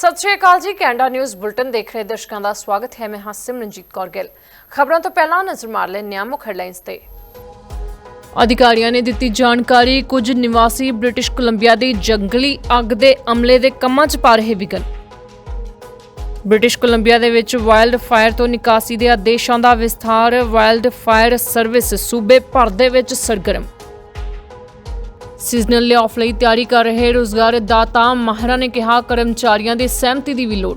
ਸਤਿ ਸ਼੍ਰੀ ਅਕਾਲ ਜੀ, Canada news bulletin ਦੇਖ ਰਹੇ ਦਰਸ਼ਕਾਂ ਦਾ ਸਵਾਗਤ ਹੈ। ਮੈਂ ਹਾਂ ਸਿਮਰਨਜੀਤ ਕੌਰ ਗਿੱਲ। ਖਬਰਾਂ ਤੋਂ ਪਹਿਲਾਂ ਨਜ਼ਰ ਮਾਰ ਲੈਂਦੇ ਹਾਂ ਮੁੱਖ ਹੈਡਲਾਈਨਸ ਤੇ। ਅਧਿਕਾਰੀਆਂ ਨੇ ਦਿੱਤੀ ਜਾਣਕਾਰੀ, ਕੁਝ ਨਿਵਾਸੀ ਬ੍ਰਿਟਿਸ਼ ਕੋਲੰਬੀਆ ਦੀ ਜੰਗਲੀ ਅੱਗ ਦੇ ਅਮਲੇ ਦੇ ਕੰਮਾਂ 'ਚ ਪਾ ਰਹੇ ਵਿਗਨ ਬ੍ਰਿਟਿਸ਼ ਕੋਲੰਬੀਆ ਦੇ ਵਿੱਚ ਵਾਈਲਡ ਫਾਇਰ ਤੋਂ ਨਿਕਾਸੀ ਦੇ ਆਦੇਸ਼ਾਂ ਦਾ ਵਿਸਥਾਰ, ਵਾਈਲਡ ਫਾਇਰ ਸਰਵਿਸ ਸੂਬੇ ਭਰ ਦੇ ਵਿੱਚ ਸਰਗਰਮ। ਸੀਜ਼ਨਲ ਲਾਅਫ ਲਈ ਤਿਆਰੀ ਕਰ ਰਹੇ ਰੋਜ਼ਗਾਰ ਮਾਹਰਾਂ ਨੇ ਕਿਹਾ, ਕਰਮਚਾਰੀਆਂ ਦੀ ਸਹਿਮਤੀ ਦੀ ਵੀ ਲੋੜ।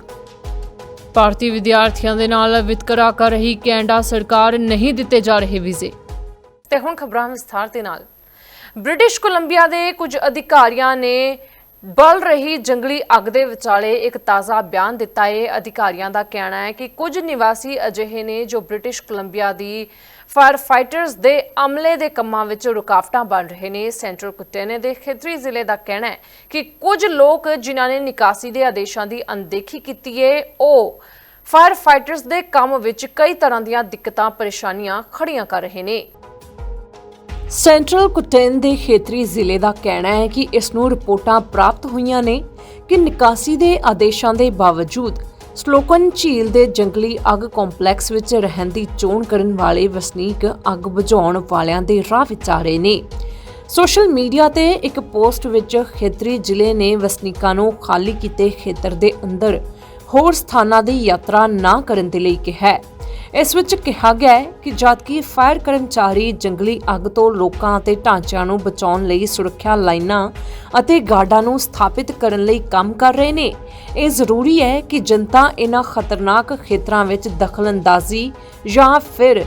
ਭਾਰਤੀ ਵਿਦਿਆਰਥੀਆਂ ਦੇ ਨਾਲ ਵਿਤਕਰਾ ਕਰ ਰਹੀ ਕੈਨੇਡਾ ਸਰਕਾਰ ਨਹੀਂ ਦਿੱਤੇ ਜਾ ਰਹੇ ਵੀਜ਼ੇ। ਤੇ ਹੁਣ ਖਬਰਾਂ ਵਿਸਥਾਰ ਦੇ ਨਾਲ। ਬ੍ਰਿਟਿਸ਼ ਕੋਲੰਬੀਆ ਦੇ ਕੁਝ ਅਧਿਕਾਰੀਆਂ ਨੇ ਬਲ ਰਹੀ ਜੰਗਲੀ ਅੱਗ ਦੇ ਵਿਚਾਲੇ ਇੱਕ ਤਾਜ਼ਾ ਬਿਆਨ ਦਿੱਤਾ ਹੈ ਅਧਿਕਾਰੀਆਂ ਦਾ ਕਹਿਣਾ ਹੈ ਕਿ ਕੁਝ ਨਿਵਾਸੀ ਅਜਿਹੇ ਨੇ ਜੋ ਬ੍ਰਿਟਿਸ਼ ਕੋਲੰਬੀਆ ਦੀ ਫਾਇਰ ਫਾਈਟਰਸ ਦੇ ਅਮਲੇ ਦੇ ਕੰਮਾਂ ਵਿੱਚ ਰੁਕਾਵਟਾਂ ਬਣ ਰਹੇ ਨੇ। ਸੈਂਟਰਲ ਕੁਟੇਨੇ ਦੇ ਖੇਤਰੀ ਜ਼ਿਲ੍ਹੇ ਦਾ ਕਹਿਣਾ ਹੈ ਕਿ ਕੁਝ ਲੋਕ ਜਿਨ੍ਹਾਂ ਨੇ ਨਿਕਾਸੀ ਦੇ ਆਦੇਸ਼ਾਂ ਦੀ ਅਣਦੇਖੀ ਕੀਤੀ ਹੈ ਉਹ ਫਾਇਰ ਫਾਈਟਰਸ ਦੇ ਕੰਮ ਵਿੱਚ ਕਈ ਤਰ੍ਹਾਂ ਦੀਆਂ ਦਿੱਕਤਾਂ, ਪਰੇਸ਼ਾਨੀਆਂ ਖੜੀਆਂ ਕਰ ਰਹੇ ਨੇ। ਸੈਂਟਰਲ ਕੁਟੇਨ ਦੇ ਖੇਤਰੀ ਜ਼ਿਲ੍ਹੇ ਦਾ ਕਹਿਣਾ ਹੈ ਕਿ ਇਸ ਨੂੰ ਰਿਪੋਰਟਾਂ ਪ੍ਰਾਪਤ ਹੋਈਆਂ ਨੇ ਕਿ ਨਿਕਾਸੀ ਦੇ ਆਦੇਸ਼ਾਂ ਦੇ ਬਾਵਜੂਦ ਸਲੋਕਨ ਝੀਲ ਦੇ ਜੰਗਲੀ ਅੱਗ ਕੰਪਲੈਕਸ ਵਿੱਚ ਰਹਿਣ ਦੀ ਚੋਣ ਕਰਨ ਵਾਲੇ ਵਸਨੀਕ ਅੱਗ ਬੁਝਾਉਣ ਵਾਲਿਆਂ ਦੇ ਰਾਹ ਵਿਚਾਰੇ ਨੇ। ਸੋਸ਼ਲ ਮੀਡੀਆ ਤੇ ਇੱਕ ਪੋਸਟ ਵਿੱਚ ਖੇਤਰੀ ਜ਼ਿਲ੍ਹੇ ਨੇ ਵਸਨੀਕਾਂ ਨੂੰ ਖਾਲੀ ਕੀਤੇ ਖੇਤਰ ਦੇ ਅੰਦਰ ਹੋਰ ਸਥਾਨਾਂ ਦੀ ਯਾਤਰਾ ਨਾ ਕਰਨ ਦੇ ਲਈ ਕਿਹਾ ਹੈ। ਇਸ ਵਿੱਚ ਕਿਹਾ ਗਿਆ ਹੈ ਕਿ ਜਦਕਿ ਫਾਇਰ ਕਰਮਚਾਰੀ ਜੰਗਲੀ ਅੱਗ ਤੋਂ ਲੋਕਾਂ ਅਤੇ ਢਾਂਚਿਆਂ ਨੂੰ ਬਚਾਉਣ ਲਈ ਸੁਰੱਖਿਆ ਲਾਈਨਾਂ ਅਤੇ ਗਾਰਡਾਂ ਨੂੰ ਸਥਾਪਿਤ ਕਰਨ ਲਈ ਕੰਮ ਕਰ ਰਹੇ ਨੇ। ਇਹ ਜ਼ਰੂਰੀ ਹੈ ਕਿ ਜਨਤਾ ਇਹਨਾਂ ਖਤਰਨਾਕ ਖੇਤਰਾਂ ਵਿੱਚ ਦਖਲਅੰਦਾਜ਼ੀ ਜਾਂ ਫਿਰ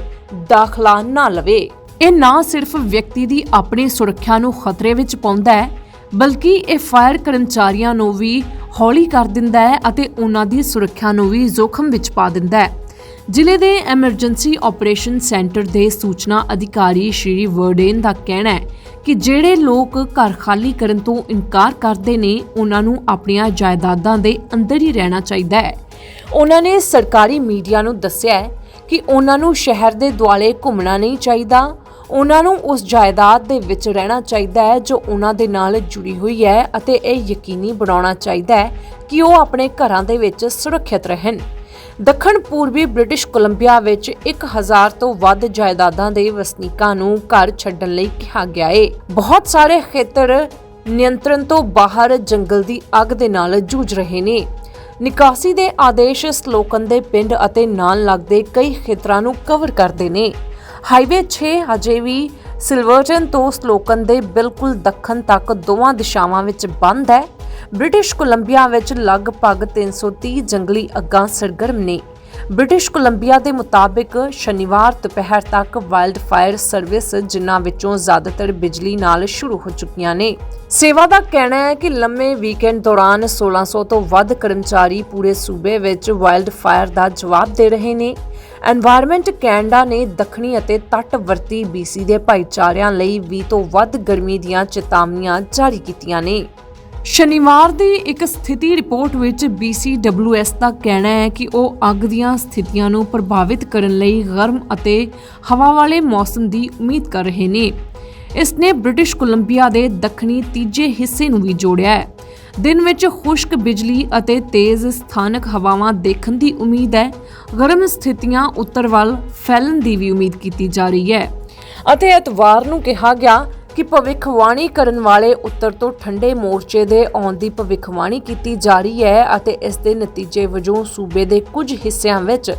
ਦਾਖਲਾ ਨਾ ਲਵੇ। ਇਹ ਨਾ ਸਿਰਫ ਵਿਅਕਤੀ ਦੀ ਆਪਣੀ ਸੁਰੱਖਿਆ ਨੂੰ ਖਤਰੇ ਵਿੱਚ ਪਾਉਂਦਾ ਹੈ, ਬਲਕਿ ਇਹ ਫਾਇਰ ਕਰਮਚਾਰੀਆਂ ਨੂੰ ਵੀ ਹੌਲੀ ਕਰ ਦਿੰਦਾ ਹੈ ਅਤੇ ਉਹਨਾਂ ਦੀ ਸੁਰੱਖਿਆ ਨੂੰ ਵੀ ਜ਼ੋਖਮ ਵਿੱਚ ਪਾ ਦਿੰਦਾ ਹੈ। ਜ਼ਿਲ੍ਹੇ ਦੇ ਐਮਰਜੈਂਸੀ ਆਪਰੇਸ਼ਨ ਸੈਂਟਰ ਦੇ ਸੂਚਨਾ ਅਧਿਕਾਰੀ ਸ਼੍ਰੀ ਵਰਡੇਨ ਦਾ ਕਹਿਣਾ ਹੈ ਕਿ ਜਿਹੜੇ ਲੋਕ ਘਰ ਖਾਲੀ ਕਰਨ ਤੋਂ ਇਨਕਾਰ ਕਰਦੇ ਨੇ, ਉਹਨਾਂ ਨੂੰ ਆਪਣੀਆਂ ਜਾਇਦਾਦਾਂ ਦੇ ਅੰਦਰ ਹੀ ਰਹਿਣਾ ਚਾਹੀਦਾ ਹੈ। ਉਹਨਾਂ ਨੇ ਸਰਕਾਰੀ ਮੀਡੀਆ ਨੂੰ ਦੱਸਿਆ ਹੈ ਕਿ ਉਹਨਾਂ ਨੂੰ ਸ਼ਹਿਰ ਦੇ ਦੁਆਲੇ ਘੁੰਮਣਾ ਨਹੀਂ ਚਾਹੀਦਾ। ਉਹਨਾਂ ਨੂੰ ਉਸ ਜਾਇਦਾਦ ਦੇ ਵਿੱਚ ਰਹਿਣਾ ਚਾਹੀਦਾ ਹੈ, ਜੋ ਉਹਨਾਂ ਦੇ ਨਾਲ ਜੁੜੀ ਹੋਈ ਹੈ ਅਤੇ ਇਹ ਯਕੀਨੀ ਬਣਾਉਣਾ ਚਾਹੀਦਾ ਹੈ ਕਿ ਉਹ ਆਪਣੇ ਘਰਾਂ ਦੇ ਵਿੱਚ ਸੁਰੱਖਿਅਤ ਰਹਿਣ। ਦੱਖਣ ਪੂਰਬੀ ਬ੍ਰਿਟਿਸ਼ ਕੋਲੰਬੀਆ ਵਿੱਚ 1000 ਤੋਂ ਵੱਧ ਜਾਇਦਾਦਾਂ ਦੇ ਵਸਨੀਕਾਂ ਨੂੰ ਘਰ ਛੱਡਣ ਲਈ ਕਿਹਾ ਗਿਆ ਹੈ ਬਹੁਤ ਸਾਰੇ ਖੇਤਰ ਨਿਯੰਤਰਣ ਤੋਂ ਬਾਹਰ ਜੰਗਲ ਦੀ ਅੱਗ ਦੇ ਨਾਲ ਜੂਝ ਰਹੇ ਨੇ। ਨਿਕਾਸੀ ਦੇ ਆਦੇਸ਼ ਸਲੋਕਨ ਦੇ ਪਿੰਡ ਅਤੇ ਨਾਲ ਲੱਗਦੇ ਕਈ ਖੇਤਰਾਂ ਨੂੰ ਕਵਰ ਕਰਦੇ ਨੇ। ਹਾਈਵੇ 6 ਅਜੇ ਵੀ ਸਿਲਵਰਟਨ ਤੋਂ ਸਲੋਕਨ ਦੇ ਬਿਲਕੁਲ ਦੱਖਣ ਤੱਕ ਦੋਵਾਂ ਦਿਸ਼ਾਵਾਂ ਵਿੱਚ ਬੰਦ ਹੈ। ਬ੍ਰਿਟਿਸ਼ ਕੋਲੰਬੀਆ ਵਿੱਚ ਲਗਭਗ 330 ਜੰਗਲੀ ਅੱਗਾਂ ਸਰਗਰਮ ਨੇ। ਬ੍ਰਿਟਿਸ਼ ਕੋਲੰਬੀਆ ਦੇ ਮੁਤਾਬਿਕ ਸ਼ਨੀਵਾਰ ਦੁਪਹਿਰ ਤੱਕ ਵਾਈਲਡ ਫਾਇਰ ਸਰਵਿਸ ਜਿਨ੍ਹਾਂ ਵਿੱਚੋਂ ਜ਼ਿਆਦਾਤਰ ਬਿਜਲੀ ਨਾਲ ਸ਼ੁਰੂ ਹੋ ਚੁੱਕੀਆਂ ਨੇ। ਸੇਵਾ ਦਾ ਕਹਿਣਾ ਹੈ ਕਿ ਲੰਮੇ ਵੀਕਐਂਡ ਦੌਰਾਨ 1600 ਤੋਂ ਵੱਧ ਕਰਮਚਾਰੀ ਪੂਰੇ ਸੂਬੇ ਵਿੱਚ ਵਾਈਲਡ ਫਾਇਰ ਦਾ ਜਵਾਬ ਦੇ ਰਹੇ ਨੇ। ਐਨਵਾਇਰਨਮੈਂਟ ਕੈਨੇਡਾ ਨੇ ਦੱਖਣੀ ਅਤੇ ਤੱਟਵਰਤੀ BC ਦੇ ਭਾਈਚਾਰਿਆਂ ਲਈ 20 ਤੋਂ ਵੱਧ ਗਰਮੀ ਦੀਆਂ ਚੇਤਾਵਨੀਆਂ ਜਾਰੀ ਕੀਤੀਆਂ ਨੇ। ਸ਼ਨੀਵਾਰ ਦੀ ਇੱਕ ਸਥਿਤੀ ਰਿਪੋਰਟ ਵਿੱਚ BCWS ਦਾ ਕਹਿਣਾ ਹੈ ਕਿ ਉਹ ਅੱਗ ਦੀਆਂ ਸਥਿਤੀਆਂ ਨੂੰ ਪ੍ਰਭਾਵਿਤ ਕਰਨ ਲਈ ਗਰਮ ਅਤੇ ਹਵਾ ਵਾਲੇ ਮੌਸਮ ਦੀ ਉਮੀਦ ਕਰ ਰਹੇ ਨੇ। ਇਸ ਨੇ ਬ੍ਰਿਟਿਸ਼ ਕੋਲੰਬੀਆ ਦੇ ਦੱਖਣੀ ਤੀਜੇ ਹਿੱਸੇ ਨੂੰ ਵੀ ਜੋੜਿਆ ਹੈ। ਦਿਨ ਵਿੱਚ ਖੁਸ਼ਕ ਬਿਜਲੀ ਅਤੇ ਤੇਜ਼ ਸਥਾਨਕ ਹਵਾਵਾਂ ਦੇਖਣ ਦੀ ਉਮੀਦ ਹੈ। ਗਰਮ ਸਥਿਤੀਆਂ ਉੱਤਰ ਵੱਲ ਫੈਲਣ ਦੀ ਵੀ ਉਮੀਦ ਕੀਤੀ ਜਾ ਰਹੀ ਹੈ। ਅਤੇ ਐਤਵਾਰ ਨੂੰ ਕਿਹਾ ਗਿਆ ਕਿ ਭਵਿੱਖਬਾਣੀ ਕਰਨ ਵਾਲੇ ਉੱਤਰ ਤੋਂ ਠੰਡੇ ਮੋਰਚੇ ਦੇ ਆਉਣ ਦੀ ਭਵਿੱਖਬਾਣੀ ਕੀਤੀ ਜਾ ਰਹੀ ਹੈ ਅਤੇ ਇਸ ਦੇ ਨਤੀਜੇ ਵਜੋਂ ਸੂਬੇ ਦੇ ਕੁਝ ਹਿੱਸਿਆਂ ਵਿੱਚ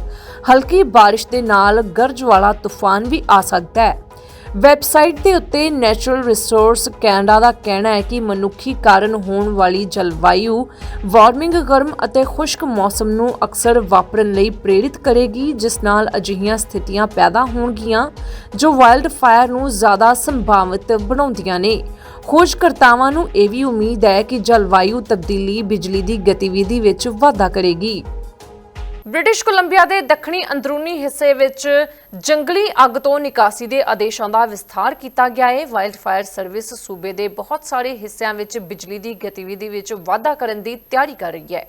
ਹਲਕੀ ਬਾਰਿਸ਼ ਦੇ ਨਾਲ ਗਰਜ ਵਾਲਾ ਤੂਫਾਨ ਵੀ ਆ ਸਕਦਾ ਹੈ। ਵੈਬਸਾਈਟ ਦੇ ਉੱਤੇ ਨੈਚੁਰਲ ਰਿਸੋਰਸ ਕੈਨੇਡਾ ਦਾ ਕਹਿਣਾ ਹੈ ਕਿ ਮਨੁੱਖੀ ਕਾਰਨ ਹੋਣ ਵਾਲੀ ਜਲਵਾਯੂ ਵਾਰਮਿੰਗ ਗਰਮ ਅਤੇ ਖੁਸ਼ਕ ਮੌਸਮ ਨੂੰ ਅਕਸਰ ਵਾਪਰਨ ਲਈ ਪ੍ਰੇਰਿਤ ਕਰੇਗੀ, ਜਿਸ ਨਾਲ ਅਜਿਹੀਆਂ ਸਥਿਤੀਆਂ ਪੈਦਾ ਹੋਣਗੀਆਂ ਜੋ ਵਾਈਲਡ ਫਾਇਰ ਨੂੰ ਜ਼ਿਆਦਾ ਸੰਭਾਵਿਤ ਬਣਾਉਂਦੀਆਂ ਨੇ। ਖੋਜਕਰਤਾਵਾਂ ਨੂੰ ਇਹ ਵੀ ਉਮੀਦ ਹੈ ਕਿ ਜਲਵਾਯੂ ਤਬਦੀਲੀ ਬਿਜਲੀ ਦੀ ਗਤੀਵਿਧੀ ਵਿੱਚ ਵਾਧਾ ਕਰੇਗੀ। ਬ੍ਰਿਟਿਸ਼ ਕੋਲੰਬੀਆ ਦੇ ਦੱਖਣੀ ਅੰਦਰੂਨੀ ਹਿੱਸੇ ਵਿੱਚ ਜੰਗਲੀ ਅੱਗ ਤੋਂ ਨਿਕਾਸੀ ਦੇ ਆਦੇਸ਼ਾਂ ਦਾ ਵਿਸਥਾਰ ਕੀਤਾ ਗਿਆ ਹੈ। ਵਾਈਲਡ ਫਾਇਰ ਸਰਵਿਸ ਸੂਬੇ ਦੇ ਬਹੁਤ ਸਾਰੇ ਹਿੱਸਿਆਂ ਵਿੱਚ ਬਿਜਲੀ ਦੀ ਗਤੀਵਿਧੀ ਵਿੱਚ ਵਾਧਾ ਕਰਨ ਦੀ ਤਿਆਰੀ ਕਰ ਰਹੀ ਹੈ।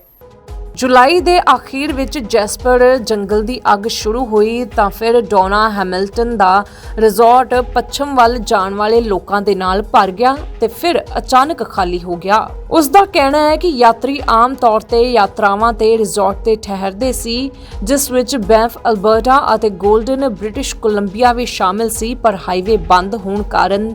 ਜੁਲਾਈ ਦੇ ਅਖੀਰ ਵਿੱਚ ਜੈਸਪਰ ਜੰਗਲ ਦੀ ਅੱਗ ਸ਼ੁਰੂ ਹੋਈ ਤਾਂ ਫਿਰ ਡੋਨਾ ਹੈਮਿਲਟਨ ਦਾ ਰਿਜ਼ੋਰਟ ਪੱਛਮ ਵੱਲ ਜਾਣ ਵਾਲੇ ਲੋਕਾਂ ਦੇ ਨਾਲ ਭਰ ਗਿਆ ਤੇ ਫਿਰ ਅਚਾਨਕ ਖਾਲੀ ਹੋ ਗਿਆ। ਉਸ ਦਾ ਕਹਿਣਾ ਹੈ ਕਿ ਯਾਤਰੀ ਆਮ ਤੌਰ ਤੇ ਯਾਤਰਾਵਾਂ ਤੇ ਰਿਜ਼ੋਰਟ ਤੇ ਠਹਿਰਦੇ ਸੀ, ਜਿਸ ਵਿੱਚ ਬੈਂਫ ਅਲਬਰਟਾ ਅਤੇ ਗੋਲਡਨ ਬ੍ਰਿਟਿਸ਼ ਕੋਲੰਬੀਆ ਵੀ ਸ਼ਾਮਿਲ ਸੀ, ਪਰ ਹਾਈਵੇ ਬੰਦ ਹੋਣ ਕਾਰਨ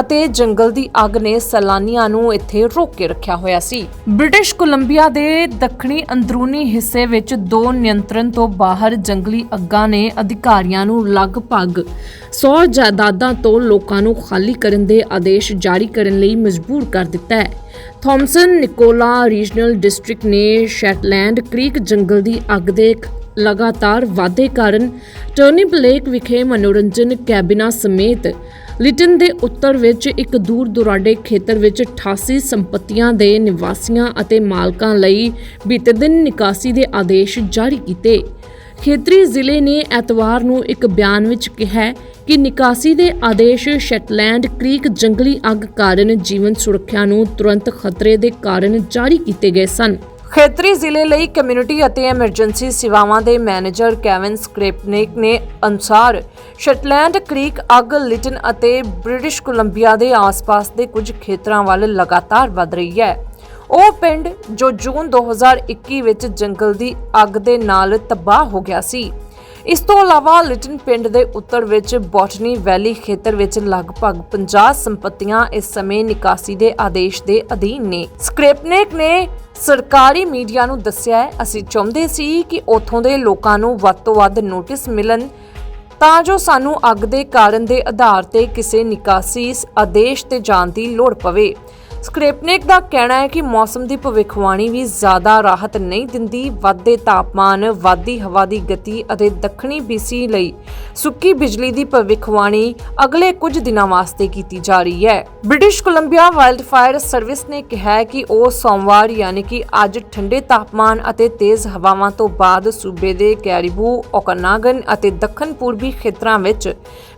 ਅਤੇ ਜੰਗਲ ਦੀ ਅੱਗ ਨੇ ਸੈਲਾਨੀਆਂ ਨੂੰ ਇੱਥੇ ਰੋਕ ਕੇ ਰੱਖਿਆ ਹੋਇਆ ਸੀ। ਬ੍ਰਿਟਿਸ਼ ਕੋਲੰਬੀਆ ਦੇ ਦੱਖਣੀ ਅੰਦਰੂਨੀ ਹਿੱਸੇ ਵਿੱਚ ਦੋ ਨਿਯੰਤਰਣ ਤੋਂ ਬਾਹਰ ਜੰਗਲੀ ਅੱਗਾਂ ਨੇ ਅਧਿਕਾਰੀਆਂ ਨੂੰ ਲਗਭਗ 100 ਜਾਇਦਾਦਾਂ ਤੋਂ ਲੋਕਾਂ ਨੂੰ ਖਾਲੀ ਕਰਨ ਦੇ ਆਦੇਸ਼ ਜਾਰੀ ਕਰਨ ਲਈ ਮਜਬੂਰ ਕਰ ਦਿੱਤਾ ਹੈ। ਥਾਮਸਨ ਨਿਕੋਲਾ ਰੀਜਨਲ ਡਿਸਟ੍ਰਿਕਟ ਨੇ ਸ਼ੈਟਲੈਂਡ ਕ੍ਰੀਕ ਜੰਗਲ ਦੀ ਅੱਗ ਦੇ ਲਗਾਤਾਰ ਵਾਧੇ ਕਾਰਨ ਟਰਨਿਪ ਲੇਕ ਵਿਖੇ ਮਨੋਰੰਜਨ ਕੈਬਿਨਾਂ ਸਮੇਤ ਲਿਟਨ ਦੇ ਉੱਤਰ ਵਿੱਚ ਇੱਕ ਦੂਰ ਦੁਰਾਡੇ ਖੇਤਰ ਵਿੱਚ 88 ਸੰਪਤੀਆਂ ਦੇ ਨਿਵਾਸੀਆਂ ਅਤੇ ਮਾਲਕਾਂ ਲਈ ਬੀਤੇ ਦਿਨ ਨਿਕਾਸੀ ਦੇ ਆਦੇਸ਼ ਜਾਰੀ ਕੀਤੇ। ਖੇਤਰੀ ਜ਼ਿਲ੍ਹੇ ਨੇ ਐਤਵਾਰ ਨੂੰ ਇੱਕ ਬਿਆਨ ਵਿੱਚ ਕਿਹਾ ਕਿ ਨਿਕਾਸੀ ਦੇ ਆਦੇਸ਼ ਸ਼ੈਟਲੈਂਡ ਕ੍ਰੀਕ ਜੰਗਲੀ ਅੱਗ ਕਾਰਨ ਜੀਵਨ ਸੁਰੱਖਿਆ ਨੂੰ ਤੁਰੰਤ ਖਤਰੇ ਦੇ ਕਾਰਨ ਜਾਰੀ ਕੀਤੇ ਗਏ ਸਨ। ਖੇਤਰੀ ਜ਼ਿਲ੍ਹੇ ਲਈ ਕਮਿਊਨਿਟੀ ਅਤੇ ਐਮਰਜੈਂਸੀ ਸੇਵਾਵਾਂ ਦੇ ਮੈਨੇਜਰ ਕੈਵਨ ਸਕ੍ਰੇਪਨੇਕ ਨੇ ਅਨੁਸਾਰ ਸ਼ਟਲੈਂਡ ਕ੍ਰੀਕ ਅੱਗ ਲਿਟਨ ਅਤੇ ਬ੍ਰਿਟਿਸ਼ ਕੋਲੰਬੀਆ ਦੇ ਆਸ-ਪਾਸ ਦੇ ਕੁਝ ਖੇਤਰਾਂ ਵੱਲ ਲਗਾਤਾਰ ਵਧ ਰਹੀ ਹੈ। ਉਹ ਪਿੰਡ ਜੋ ਜੂਨ 2021 ਵਿੱਚ ਜੰਗਲ ਦੀ ਅੱਗ ਦੇ ਨਾਲ ਤਬਾਹ ਹੋ ਗਿਆ ਸੀ। ਇਸ ਤੋਂ ਇਲਾਵਾ ਲਿਟਨ ਪਿੰਡ ਦੇ ਉੱਤਰ ਵਿੱਚ ਬੋਟਨੀ ਵੈਲੀ ਖੇਤਰ ਵਿੱਚ ਲਗਭਗ 50 ਸੰਪਤੀਆਂ ਇਸ ਸਮੇਂ ਨਿਕਾਸੀ ਦੇ ਆਦੇਸ਼ ਦੇ ਅਧੀਨ ਨੇ। ਸਕ੍ਰੇਪਨੇਕ ਨੇ ਸਰਕਾਰੀ ਮੀਡੀਆ ਨੂੰ ਦੱਸਿਆ ਹੈ, ਅਸੀਂ ਚਾਹੁੰਦੇ ਸੀ ਕਿ ਉੱਥੋਂ ਦੇ ਲੋਕਾਂ ਨੂੰ ਵੱਧ ਤੋਂ ਵੱਧ ਨੋਟਿਸ ਮਿਲਣ, ਤਾਂ ਜੋ ਸਾਨੂੰ ਅੱਗ ਦੇ ਕਾਰਨ ਦੇ ਆਧਾਰ ਤੇ ਕਿਸੇ ਨਿਕਾਸੀ ਆਦੇਸ਼ ਤੇ ਜਾਣ ਦੀ ਲੋੜ ਪਵੇ। ਸਕ੍ਰੇਪਨੇਕ ਦਾ ਕਹਿਣਾ ਹੈ ਕਿ ਮੌਸਮ ਦੀ ਭਵਿੱਖਬਾਣੀ ਵੀ ਜ਼ਿਆਦਾ ਰਾਹਤ ਨਹੀਂ ਦਿੰਦੀ। ਵਾਧੇ ਤਾਪਮਾਨ ਵਾਧੀ ਹਵਾ ਦੀ ਗਤੀ ਅਤੇ ਦੱਖਣੀ ਬੀਸੀ ਲਈ ਸੁੱਕੀ ਬਿਜਲੀ ਦੀ ਭਵਿੱਖਬਾਣੀ ਅਗਲੇ ਕੁਝ ਦਿਨਾਂ ਵਾਸਤੇ ਕੀਤੀ ਜਾ ਰਹੀ ਹੈ। British Columbia wildfire service ਨੇ ਕਿਹਾ ਹੈ ਕਿ ਉਹ ਸੋਮਵਾਰ ਯਾਨੀ ਕਿ ਅੱਜ ਠੰਡੇ ਤਾਪਮਾਨ ਅਤੇ ਤੇਜ਼ ਹਵਾਵਾਂ ਤੋਂ ਬਾਅਦ ਸੂਬੇ ਦੇ ਕੈਰੀਬੂ, ਓਕਨਾਗਨ ਅਤੇ ਦੱਖਣ ਪੂਰਬੀ ਖੇਤਰਾਂ ਵਿੱਚ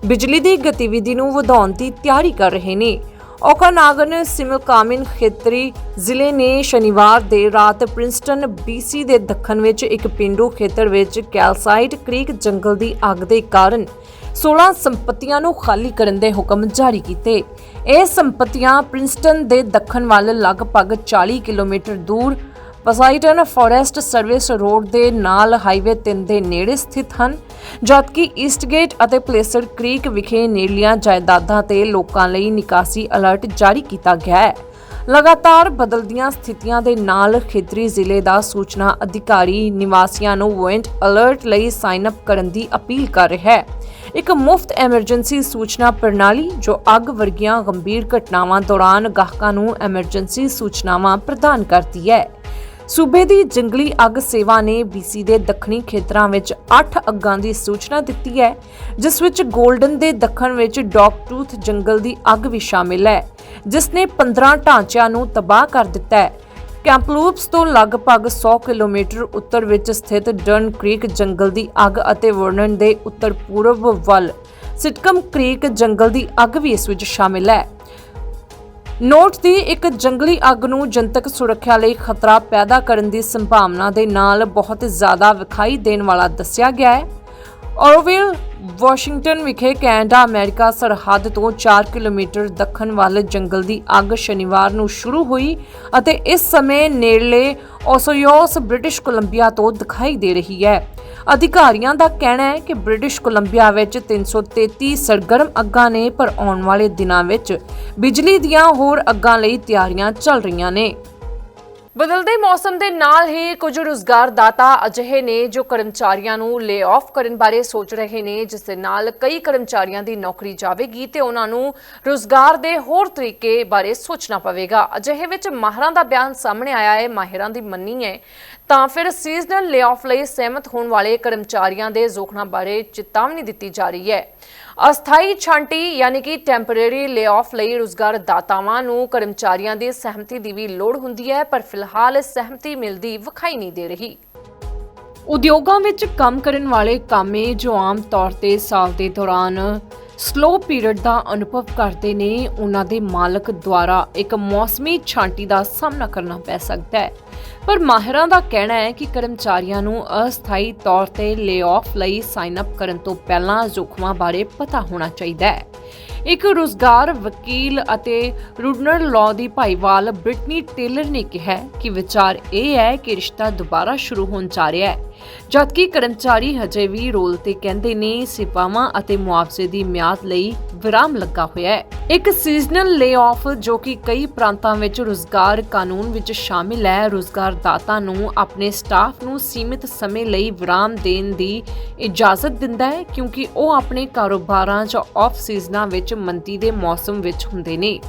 ਬਿਜਲੀ ਦੀ ਗਤੀਵਿਧੀ ਨੂੰ ਵਧਾਉਣ ਦੀ ਤਿਆਰੀ ਕਰ ਰਹੇ ਨੇ। ਓਕਾਨਾਗਨ ਸਿਮਲਕਾਮਿਨ ਖੇਤਰੀ ਜ਼ਿਲ੍ਹੇ ਨੇ ਸ਼ਨੀਵਾਰ ਦੇ ਰਾਤ ਪ੍ਰਿੰਸਟਨ ਬੀਸੀ ਦੇ ਦੱਖਣ ਵਿੱਚ ਇੱਕ ਪਿੰਡੂ ਖੇਤਰ ਵਿੱਚ ਕੈਲਸਾਈਟ ਕ੍ਰੀਕ ਜੰਗਲ ਦੀ ਅੱਗ ਦੇ ਕਾਰਨ 16 ਸੰਪਤੀਆਂ ਨੂੰ ਖਾਲੀ ਕਰਨ ਦੇ ਹੁਕਮ ਜਾਰੀ ਕੀਤੇ। ਇਹ ਸੰਪਤੀਆਂ ਪ੍ਰਿੰਸਟਨ ਦੇ ਦੱਖਣ ਵੱਲ ਲਗਭਗ 40 ਕਿਲੋਮੀਟਰ ਦੂਰ ਪਸਾਈਟਨ ਫੋਰੈਸਟ ਸਰਵਿਸ ਰੋਡ ਦੇ ਨਾਲ ਹਾਈਵੇ 3 ਦੇ ਨੇੜੇ ਸਥਿਤ ਹਨ, ਜਦਕਿ ਈਸਟਗੇਟ ਅਤੇ ਪਲੇਸਰ ਕ੍ਰੀਕ ਵਿਖੇ ਨੇੜਲੀਆਂ ਜਾਇਦਾਦਾਂ ਤੇ ਲੋਕਾਂ ਲਈ ਨਿਕਾਸੀ ਅਲਰਟ ਜਾਰੀ ਕੀਤਾ ਗਿਆ ਹੈ। ਲਗਾਤਾਰ ਬਦਲਦੀਆਂ ਸਥਿਤੀਆਂ ਦੇ ਨਾਲ ਖੇਤਰੀ ਜ਼ਿਲ੍ਹੇ ਦਾ ਸੂਚਨਾ ਅਧਿਕਾਰੀ ਨਿਵਾਸੀਆਂ ਨੂੰ ਵੈਂਟ ਅਲਰਟ ਲਈ ਸਾਈਨ ਅਪ ਕਰਨ ਦੀ ਅਪੀਲ ਕਰ ਰਿਹਾ ਹੈ। ਇੱਕ ਮੁਫਤ ਐਮਰਜੈਂਸੀ ਸੂਚਨਾ ਪ੍ਰਣਾਲੀ, ਜੋ ਅੱਗ ਵਰਗੀਆਂ ਗੰਭੀਰ ਘਟਨਾਵਾਂ ਦੌਰਾਨ ਗਾਹਕਾਂ ਨੂੰ ਐਮਰਜੈਂਸੀ ਸੂਚਨਾਵਾਂ ਪ੍ਰਦਾਨ ਕਰਦੀ ਹੈ। ਸੂਬੇ ਦੀ ਜੰਗਲੀ ਅੱਗ ਸੇਵਾ ਨੇ ਬੀਸੀ ਦੇ ਦੱਖਣੀ ਖੇਤਰਾਂ ਵਿੱਚ 8 ਅੱਗਾਂ ਦੀ ਸੂਚਨਾ ਦਿੱਤੀ ਹੈ, ਜਿਸ ਵਿੱਚ 골ਡਨ ਦੇ ਦੱਖਣ ਵਿੱਚ ਡੌਗ ਟੂਥ ਜੰਗਲ ਦੀ ਅੱਗ ਵੀ ਸ਼ਾਮਿਲ ਹੈ, ਜਿਸ ਨੇ 15 ਢਾਂਚਿਆਂ ਨੂੰ ਤਬਾਹ ਕਰ ਦਿੱਤਾ ਹੈ। ਕੈਂਪਲੂਪਸ ਤੋਂ ਲਗਭਗ 100 ਕਿਲੋਮੀਟਰ ਉੱਤਰ ਵਿੱਚ ਸਥਿਤ ਡਰਨ ਕ੍ਰੀਕ ਜੰਗਲ ਦੀ ਅੱਗ ਅਤੇ ਵਰਨਨ ਦੇ ਉੱਤਰ ਪੂਰਬ ਵੱਲ ਸਿਟਕਮ ਕ੍ਰੀਕ ਜੰਗਲ ਦੀ ਅੱਗ ਵੀ ਇਸ ਵਿੱਚ ਸ਼ਾਮਿਲ ਹੈ। ਨੋਟ ਦੀ ਇੱਕ ਜੰਗਲੀ ਅੱਗ ਨੂੰ ਜਨਤਕ ਸੁਰੱਖਿਆ ਲਈ ਖਤਰਾ ਪੈਦਾ ਕਰਨ ਦੀ ਸੰਭਾਵਨਾ ਦੇ ਨਾਲ ਬਹੁਤ ਜ਼ਿਆਦਾ ਵਿਖਾਈ ਦੇਣ ਵਾਲਾ ਦੱਸਿਆ ਗਿਆ ਹੈ। ਔਰਵਿਲ ਵਾਸ਼ਿੰਗਟਨ ਵਿਖੇ ਕੈਨੇਡਾ, ਅਮਰੀਕਾ ਸਰਹੱਦ ਤੋਂ 4 ਕਿਲੋਮੀਟਰ ਦੱਖਣ ਵੱਲ ਜੰਗਲ ਦੀ ਅੱਗ ਸ਼ਨੀਵਾਰ ਨੂੰ ਸ਼ੁਰੂ ਹੋਈ ਅਤੇ ਇਸ ਸਮੇਂ ਨੇੜਲੇ ਓਸੋਯੋਸ ਬ੍ਰਿਟਿਸ਼ ਕੋਲੰਬੀਆ ਤੋਂ ਦਿਖਾਈ ਦੇ ਰਹੀ ਹੈ। ਅਧਿਕਾਰੀਆਂ ਦਾ ਕਹਿਣਾ ਹੈ ਕਿ ਬ੍ਰਿਟਿਸ਼ ਕੋਲੰਬੀਆ ਵਿੱਚ 333 ਸਰਗਰਮ ਅੱਗਾਂ ਨੇ ਪਰ ਆਉਣ ਵਾਲੇ ਦਿਨਾਂ ਵਿੱਚ ਬਿਜਲੀ ਦੀਆਂ ਹੋਰ ਅੱਗਾਂ ਲਈ ਤਿਆਰੀਆਂ ਚੱਲ ਰਹੀਆਂ ਨੇ। ਬਦਲਦੇ ਮੌਸਮ ਦੇ ਨਾਲ ਹੀ ਕੁਝ ਰੁਜ਼ਗਾਰਦਾਤਾ ਅਜਿਹੇ ਨੇ ਜੋ ਕਰਮਚਾਰੀਆਂ ਨੂੰ ਲੇ ਆਫ ਕਰਨ ਬਾਰੇ ਸੋਚ ਰਹੇ ਨੇ, ਜਿਸ ਦੇ ਨਾਲ ਕਈ ਕਰਮਚਾਰੀਆਂ ਦੀ ਨੌਕਰੀ ਜਾਵੇਗੀ ਤੇ ਉਹਨਾਂ ਨੂੰ ਰੁਜ਼ਗਾਰ ਦੇ ਹੋਰ ਤਰੀਕੇ ਬਾਰੇ ਸੋਚਣਾ ਪਵੇਗਾ। ਅਜਿਹੇ ਵਿੱਚ ਮਾਹਰਾਂ ਦਾ ਬਿਆਨ ਸਾਹਮਣੇ ਆਇਆ ਹੈ, ਮਾਹਿਰਾਂ ਦੀ ਮੰਨੀ ਹੈ ਤਾਂ ਫਿਰ ਸੀਜ਼ਨਲ ਲੇ ਲਈ ਸਹਿਮਤ ਹੋਣ ਵਾਲੇ ਕਰਮਚਾਰੀਆਂ ਦੇ ਜ਼ੋਖਣਾ ਬਾਰੇ ਚੇਤਾਵਨੀ ਦਿੱਤੀ ਜਾ ਰਹੀ ਹੈ। ਅਸਥਾਈ ਛਾਂਟੀ ਯਾਨੀ ਕਿ ਟੈਂਪਰੇਰੀ ਲੇ-ਆਫ ਲਈ ਰੁਜ਼ਗਾਰ ਦਾਤਾਵਾਂ ਨੂੰ ਕਰਮਚਾਰੀਆਂ ਦੀ ਸਹਿਮਤੀ ਦੀ ਵੀ ਲੋੜ ਹੁੰਦੀ ਹੈ, ਪਰ ਫਿਲਹਾਲ ਸਹਿਮਤੀ ਮਿਲਦੀ ਵਿਖਾਈ ਨਹੀਂ ਦੇ ਰਹੀ। ਉਦਯੋਗਾਂ ਵਿੱਚ ਕੰਮ ਕਰਨ ਵਾਲੇ ਕਾਮੇ ਜੋ ਆਮ ਤੌਰ ਤੇ ਸਾਲ ਦੇ ਦੌਰਾਨ ਸਲੋ ਪੀਰੀਅਡ ਦਾ ਅਨੁਭਵ ਕਰਦੇ ਨੇ, ਉਹਨਾਂ ਦੇ ਮਾਲਕ ਦੁਆਰਾ ਇੱਕ ਮੌਸਮੀ ਛਾਂਟੀ ਦਾ ਸਾਹਮਣਾ ਕਰਨਾ ਪੈ ਸਕਦਾ ਹੈ। ਪਰ ਮਾਹਿਰਾਂ ਦਾ ਕਹਿਣਾ ਹੈ ਕਿ ਕਰਮਚਾਰੀਆਂ ਨੂੰ ਅਸਥਾਈ ਤੌਰ ਤੇ ਲੇਆਫ ਲਈ ਸਾਈਨ ਅਪ ਕਰਨ ਤੋਂ ਪਹਿਲਾਂ ਜੋਖਮਾਂ ਬਾਰੇ ਪਤਾ ਹੋਣਾ ਚਾਹੀਦਾ ਹੈ। ਇੱਕ ਰੁਜ਼ਗਾਰ ਵਕੀਲ ਅਤੇ ਰੂਡਨਰ ਲਾਅ ਦੀ ਭਾਈਵਾਲ ਬ੍ਰਿਟਨੀ ਟੇਲਰ ਨੇ ਕਿਹਾ ਕਿ ਵਿਚਾਰ ਇਹ ਹੈ ਕਿ ਰਿਸ਼ਤਾ ਦੁਬਾਰਾ ਸ਼ੁਰੂ ਹੋਣ ਜਾ ਰਿਹਾ ਹੈ। ਜਦਕਿ ਕਰਮਚਾਰੀ ਹਜੇ ਵੀ ਰੋਲ ਤੇ ਕਹਿੰਦੇ ਨੇ ਸੇਵਾਵਾਂ ਅਤੇ ਮੁਆਵਜ਼ੇ ਦੀ ਮਿਆਦ ਲਈ ਵਿਰਾਮ ਲੱਗਾ ਹੋਇਆ ਹੈ। ਇੱਕ ਸੀਜ਼ਨਲ ਲੇਆਫ ਜੋ ਕਿ ਕਈ ਪ੍ਰਾਂਤਾਂ ਵਿੱਚ ਰੁਜ਼ਗਾਰ ਕਾਨੂੰਨ ਵਿੱਚ ਸ਼ਾਮਿਲ ਹੈ, ਰੁਜ਼ਗਾਰਦਾਤਾ ਨੂੰ ਆਪਣੇ ਸਟਾਫ ਨੂੰ ਸੀਮਿਤ ਸਮੇਂ ਲਈ ਵਿਰਾਮ ਦੇਣ ਦੀ ਇਜਾਜ਼ਤ ਦਿੰਦਾ ਹੈ, ਕਿਉਂਕਿ ਉਹ ਆਪਣੇ ਕਾਰੋਬਾਰਾਂ ਜਾਂ ਆਫ ਸੀਜ਼ਨਾਂ ਵਿੱਚ ਮੰਦੀ ਦੇ ਮੌਸਮ ਵਿੱਚ ਹੁੰਦੇ ਨੇ।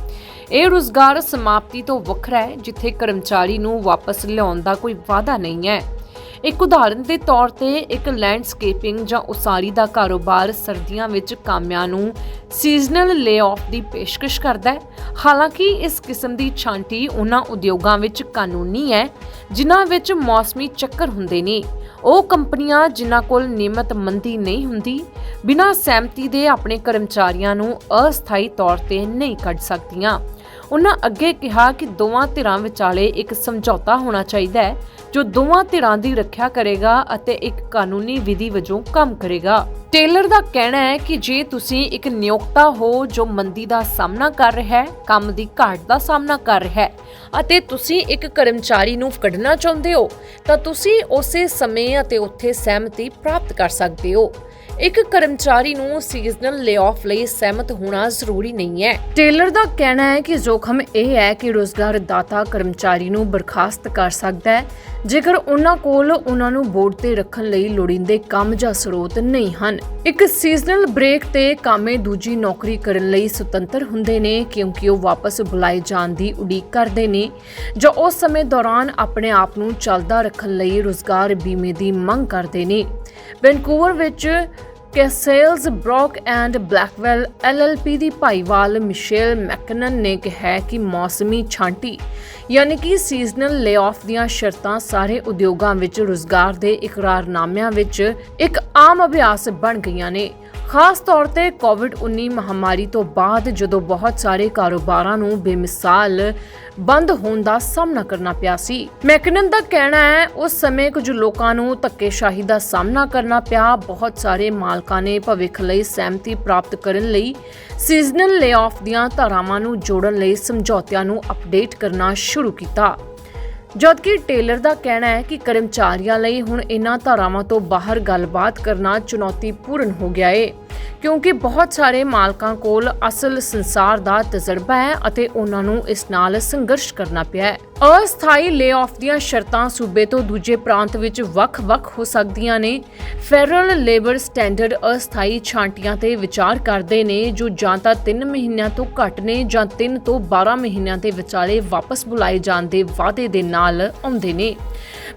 ਇਹ ਰੁਜ਼ਗਾਰ ਸਮਾਪਤੀ ਤੋਂ ਵੱਖਰਾ ਹੈ, ਜਿੱਥੇ ਕਰਮਚਾਰੀ ਨੂੰ ਵਾਪਸ ਲਿਆਉਣ ਦਾ ਕੋਈ ਵਾਅਦਾ ਨਹੀਂ ਹੈ। ਇੱਕ ਉਦਾਹਰਨ ਦੇ ਤੌਰ ਤੇ ਇੱਕ ਲੈਂਡਸਕੇਪਿੰਗ ਜਾਂ ਉਸਾਰੀ ਦਾ ਕਾਰੋਬਾਰ ਸਰਦੀਆਂ ਵਿੱਚ ਕਾਮਿਆਂ ਨੂੰ ਸੀਜ਼ਨਲ ਲੇਆਫ ਦੀ ਪੇਸ਼ਕਸ਼ ਕਰਦਾ ਹੈ। ਹਾਲਾਂਕਿ ਇਸ ਕਿਸਮ ਦੀ ਛਾਂਟੀ ਉਹਨਾਂ ਉਦਯੋਗਾਂ ਵਿੱਚ ਕਾਨੂੰਨੀ ਹੈ, ਜਿਨ੍ਹਾਂ ਵਿੱਚ ਮੌਸਮੀ ਚੱਕਰ ਹੁੰਦੇ ਨੇ। ਉਹ ਕੰਪਨੀਆਂ ਜਿਨ੍ਹਾਂ ਕੋਲ ਨਿਯਮਤ ਮੰਦੀ ਨਹੀਂ ਹੁੰਦੀ, ਬਿਨਾਂ ਸਹਿਮਤੀ ਦੇ ਆਪਣੇ ਕਰਮਚਾਰੀਆਂ ਨੂੰ ਅਸਥਾਈ ਤੌਰ ਤੇ ਨਹੀਂ ਕੱਢ ਸਕਦੀਆਂ। ਉਹਨਾਂ ਅੱਗੇ ਕਿਹਾ ਕਿ ਦੋਵਾਂ ਧਿਰਾਂ ਵਿਚਾਲੇ ਇੱਕ ਸਮਝੌਤਾ ਹੋਣਾ ਚਾਹੀਦਾ ਹੈ, ਜੋ ਦੋਵਾਂ ਧਿਰਾਂ ਦੀ ਰੱਖਿਆ ਕਰੇਗਾ ਅਤੇ ਇੱਕ ਕਾਨੂੰਨੀ ਵਿਧੀ ਵਜੋਂ ਕੰਮ ਕਰੇਗਾ। ਟੇਲਰ ਦਾ ਕਹਿਣਾ ਹੈ ਕਿ ਜੇ ਤੁਸੀਂ ਇੱਕ ਨਿਯੁਕਤਾ ਹੋ ਜੋ ਮੰਦੀ ਦਾ ਸਾਹਮਣਾ ਕਰ ਰਿਹਾ ਹੈ, ਕੰਮ ਦੀ ਘਾਟ ਦਾ ਸਾਹਮਣਾ ਕਰ ਰਿਹਾ ਹੈ ਅਤੇ ਤੁਸੀਂ ਇੱਕ ਕਰਮਚਾਰੀ ਨੂੰ ਕੱਢਣਾ ਚਾਹੁੰਦੇ ਹੋ, ਤਾਂ ਤੁਸੀਂ ਉਸੇ ਸਮੇਂ ਅਤੇ ਉੱਥੇ ਸਹਿਮਤੀ ਪ੍ਰਾਪਤ ਕਰ ਸਕਦੇ ਹੋ। ਇੱਕ ਕਰਮਚਾਰੀ ਨੂੰ ਸੀਜ਼ਨਲ ਲੇਆਫ ਲਈ ਸਹਿਮਤ ਹੋਣਾ ਜ਼ਰੂਰੀ ਨਹੀਂ ਹੈ। ਟੇਲਰ ਦਾ ਕਹਿਣਾ ਹੈ ਕਿ ਜੋਖਮ ਇਹ ਹੈ ਕਿ ਰੋਜ਼ਗਾਰਦਾਤਾ ਕਰਮਚਾਰੀ ਨੂੰ ਬਰਖਾਸਤ ਕਰ ਸਕਦਾ ਹੈ, ਜੇਕਰ ਉਹਨਾਂ ਕੋਲ ਉਹਨਾਂ ਨੂੰ ਬੋਰਡ ਤੇ ਰੱਖਣ ਲਈ ਲੋੜੀਂਦੇ ਕੰਮ ਜਾਂ ਸਰੋਤ ਨਹੀਂ ਹਨ। ਇੱਕ ਸੀਜ਼ਨਲ ਬ੍ਰੇਕ ਤੇ ਕਾਮੇ ਦੂਜੀ ਨੌਕਰੀ ਕਰਨ ਲਈ ਸੁਤੰਤਰ ਹੁੰਦੇ ਨੇ, ਕਿਉਂਕਿ ਉਹ ਵਾਪਸ ਬੁਲਾਏ ਜਾਣ ਦੀ ਉਡੀਕ ਕਰਦੇ ਨੇ, ਜਾਂ ਉਸ ਸਮੇਂ ਦੌਰਾਨ ਆਪਣੇ ਆਪ ਨੂੰ ਚੱਲਦਾ ਰੱਖਣ ਲਈ ਰੋਜ਼ਗਾਰ ਬੀਮੇ ਦੀ ਮੰਗ ਕਰਦੇ ਨੇ। ਵੈਨਕੂਵਰ ਵਿੱਚ ਕੈਸੇਲਸ ਬ੍ਰੌਕ ਐਂਡ ਬਲੈਕਵੈਲ ਐਲਐਲਪੀ ਦੀ ਭਾਈਵਾਲ ਮਿਸ਼ੇਲ ਮੈਕਨਨ ਨੇ ਕਿਹਾ ਕਿ ਮੌਸਮੀ ਛਾਂਟੀ, ਯਾਨੀ ਕਿ ਸੀਜ਼ਨਲ ਲੇਆਫ ਦੀਆਂ ਸ਼ਰਤਾਂ ਸਾਰੇ ਉਦਯੋਗਾਂ ਵਿੱਚ ਰੁਜ਼ਗਾਰ ਦੇ ਇਕਰਾਰਨਾਮਿਆਂ ਵਿੱਚ ਇੱਕ ਆਮ ਅਭਿਆਸ ਬਣ ਗਈਆਂ ਨੇ। ਖਾਸ ਤੌਰ ਤੇ ਕੋਵਿਡ-19 ਮਹਾਮਾਰੀ ਤੋਂ ਬਾਅਦ ਜਦੋਂ ਬਹੁਤ ਸਾਰੇ ਕਾਰੋਬਾਰਾਂ ਨੂੰ ਬੇਮਿਸਾਲ ਬੰਦ ਹੋਣ ਦਾ ਸਾਹਮਣਾ ਕਰਨਾ ਪਿਆ ਸੀ। ਮੈਕਨਨ ਦਾ ਕਹਿਣਾ ਹੈ, ਉਸ ਸਮੇਂ ਕੁਝ ਲੋਕਾਂ ਨੂੰ ਧੱਕੇਸ਼ਾਹੀ ਦਾ ਸਾਹਮਣਾ ਕਰਨਾ ਪਿਆ। ਬਹੁਤ ਸਾਰੇ ਮਾਲਕਾਂ ਨੇ ਭਵਿੱਖ ਲਈ ਸਹਿਮਤੀ ਪ੍ਰਾਪਤ ਕਰਨ ਲਈ ਸੀਜ਼ਨਲ ਲੇਆਫ ਦੀਆਂ ਧਾਰਾਵਾਂ ਨੂੰ ਜੋੜਨ ਲਈ ਸਮਝੌਤਿਆਂ ਨੂੰ ਅਪਡੇਟ ਕਰਨਾ ਸ਼ੁਰੂ ਕੀਤਾ। ਜਦਕਿ ਟੇਲਰ ਦਾ ਕਹਿਣਾ ਹੈ ਕਿ ਕਰਮਚਾਰੀਆਂ ਲਈ ਹੁਣ ਇਹਨਾਂ ਧਾਰਾਵਾਂ ਤੋਂ ਬਾਹਰ ਗੱਲਬਾਤ ਕਰਨਾ ਚੁਣੌਤੀਪੂਰਨ ਹੋ ਗਿਆ ਹੈ ਕਿਉਂਕਿ ਬਹੁਤ ਸਾਰੇ ਮਾਲਕਾਂ ਕੋਲ ਅਸਲ ਸੰਸਾਰ ਦਾ ਤਜਰਬਾ ਹੈ ਅਤੇ ਉਹਨਾਂ ਨੂੰ ਇਸ ਨਾਲ ਸੰਘਰਸ਼ ਕਰਨਾ ਪਿਆ ਹੈ। ਅਸਥਾਈ ਲੇਆਫ ਦੀਆਂ ਸ਼ਰਤਾਂ ਸੂਬੇ ਤੋਂ ਦੂਜੇ ਪ੍ਰਾਂਤ ਵਿੱਚ ਵੱਖ-ਵੱਖ ਹੋ ਸਕਦੀਆਂ ਨੇ। ਫੈਡਰਲ ਲੇਬਰ ਸਟੈਂਡਰਡ ਅਸਥਾਈ ਛਾਂਟੀਆਂ ਤੇ ਵਿਚਾਰ ਕਰਦੇ ਨੇ, ਜੋ ਜਾਂ ਤਾਂ 3 ਮਹੀਨਿਆਂ ਤੋਂ ਘੱਟ ਨੇ ਜਾਂ 3 ਤੋਂ 12 ਮਹੀਨਿਆਂ ਦੇ ਵਿਚਾਲੇ ਵਾਪਸ ਬੁਲਾਏ ਜਾਣ ਦੇ ਵਾਅਦੇ ਦੇ ਨਾਲ ਆਉਂਦੇ ਨੇ।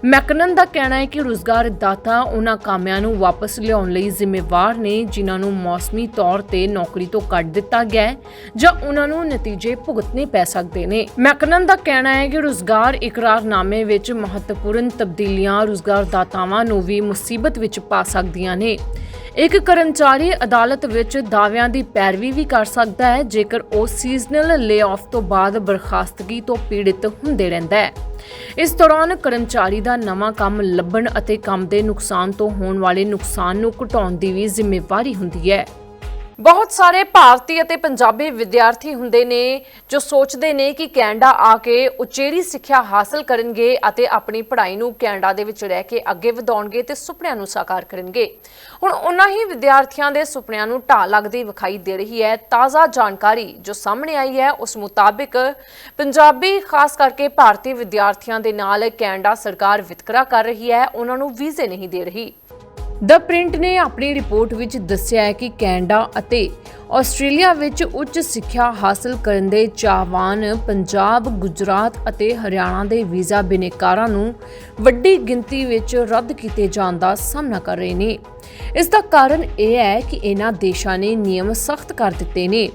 ਮੈਕਨਨ ਦਾ ਕਹਿਣਾ ਹੈ ਕਿ ਰੁਜ਼ਗਾਰਦਾਤਾ ਉਹਨਾਂ ਕਾਮਿਆਂ ਨੂੰ ਵਾਪਸ ਲਿਆਉਣ ਲਈ ਜ਼ਿੰਮੇਵਾਰ ਨੇ, ਜਿਨ੍ਹਾਂ ਨੂੰ ਮੌਸਮੀ ਤੌਰ ਤੇ ਨੌਕਰੀ ਤੋਂ ਕੱਢ ਦਿੱਤਾ ਗਿਆ ਹੈ ਜਾਂ ਉਹਨਾਂ ਨੂੰ ਨਤੀਜੇ ਭੁਗਤਣੇ ਪੈ ਸਕਦੇ ਨੇ। ਮੈਕਨਨ ਦਾ ਕਹਿਣਾ ਹੈ ਕਿ ਰੁਜ਼ਗਾਰ ਇਕਰਾਰਨਾਮੇ ਵਿੱਚ ਮਹੱਤਵਪੂਰਨ ਤਬਦੀਲੀਆਂ ਰੁਜ਼ਗਾਰਦਾਤਾਵਾਂ ਨੂੰ ਵੀ ਮੁਸੀਬਤ ਵਿੱਚ ਪਾ ਸਕਦੀਆਂ ਨੇ। ਇੱਕ ਕਰਮਚਾਰੀ ਅਦਾਲਤ ਵਿੱਚ ਦਾਅਵਿਆਂ ਦੀ ਪੈਰਵੀ ਵੀ ਕਰ ਸਕਦਾ ਹੈ, ਜੇਕਰ ਉਹ ਸੀਜ਼ਨਲ ਲੇਆਫ ਤੋਂ ਬਾਅਦ ਬਰਖਾਸਤਗੀ ਤੋਂ ਪੀੜਿਤ ਹੁੰਦੇ ਰਹਿੰਦਾ ਹੈ। ਇਸ ਦੌਰਾਨ ਕਰਮਚਾਰੀ ਦਾ ਨਵਾਂ ਕੰਮ ਲੱਭਣ ਅਤੇ ਕੰਮ ਦੇ ਨੁਕਸਾਨ ਤੋਂ ਹੋਣ ਵਾਲੇ ਨੁਕਸਾਨ ਨੂੰ ਘਟਾਉਣ ਦੀ ਵੀ ਜ਼ਿੰਮੇਵਾਰੀ ਹੁੰਦੀ ਹੈ। ਬਹੁਤ ਸਾਰੇ ਭਾਰਤੀ ਅਤੇ ਪੰਜਾਬੀ ਵਿਦਿਆਰਥੀ ਹੁੰਦੇ ਨੇ ਜੋ ਸੋਚਦੇ ਨੇ ਕਿ ਕੈਨੇਡਾ ਆ ਕੇ ਉਚੇਰੀ ਸਿੱਖਿਆ ਹਾਸਲ ਕਰਨਗੇ ਅਤੇ ਆਪਣੀ ਪੜ੍ਹਾਈ ਨੂੰ ਕੈਨੇਡਾ ਦੇ ਵਿੱਚ ਰਹਿ ਕੇ ਅੱਗੇ ਵਧਾਉਣਗੇ ਤੇ ਸੁਪਨਿਆਂ ਨੂੰ ਸਾਕਾਰ ਕਰਨਗੇ। ਹੁਣ ਉਹਨਾਂ ਹੀ ਵਿਦਿਆਰਥੀਆਂ ਦੇ ਸੁਪਨਿਆਂ ਨੂੰ ਢਾਹ ਲੱਗਦੀ ਵਿਖਾਈ ਦੇ ਰਹੀ ਹੈ। ਤਾਜ਼ਾ ਜਾਣਕਾਰੀ ਜੋ ਸਾਹਮਣੇ ਆਈ ਹੈ, ਉਸ ਮੁਤਾਬਿਕ ਪੰਜਾਬੀ, ਖਾਸ ਕਰਕੇ ਭਾਰਤੀ ਵਿਦਿਆਰਥੀਆਂ ਦੇ ਨਾਲ ਕੈਨੇਡਾ ਸਰਕਾਰ ਵਿਤਕਰਾ ਕਰ ਰਹੀ ਹੈ। ਉਹਨਾਂ ਨੂੰ ਵੀਜ਼ੇ ਨਹੀਂ ਦੇ ਰਹੀ। ਦ ਪ੍ਰਿੰਟ ਨੇ ਆਪਣੀ ਰਿਪੋਰਟ ਵਿੱਚ ਦੱਸਿਆ ਹੈ ਕਿ ਕੈਨੇਡਾ ਅਤੇ ਆਸਟ੍ਰੇਲੀਆ ਵਿੱਚ ਉੱਚ ਸਿੱਖਿਆ ਹਾਸਲ ਕਰਨ ਦੇ ਚਾਹਵਾਨ ਪੰਜਾਬ, ਗੁਜਰਾਤ ਅਤੇ ਹਰਿਆਣਾ ਦੇ ਵੀਜ਼ਾ ਬਿਨੇਕਾਰਾਂ ਨੂੰ ਵੱਡੀ ਗਿਣਤੀ ਵਿੱਚ ਰੱਦ ਕੀਤੇ ਜਾਣ ਦਾ ਸਾਹਮਣਾ ਕਰ ਰਹੇ ਨੇ। ਇਸ ਦਾ ਕਾਰਨ ਇਹ ਹੈ ਕਿ ਇਹਨਾਂ ਦੇਸ਼ਾਂ ਨੇ ਨਿਯਮ ਸਖਤ ਕਰ ਦਿੱਤੇ ਨੇ।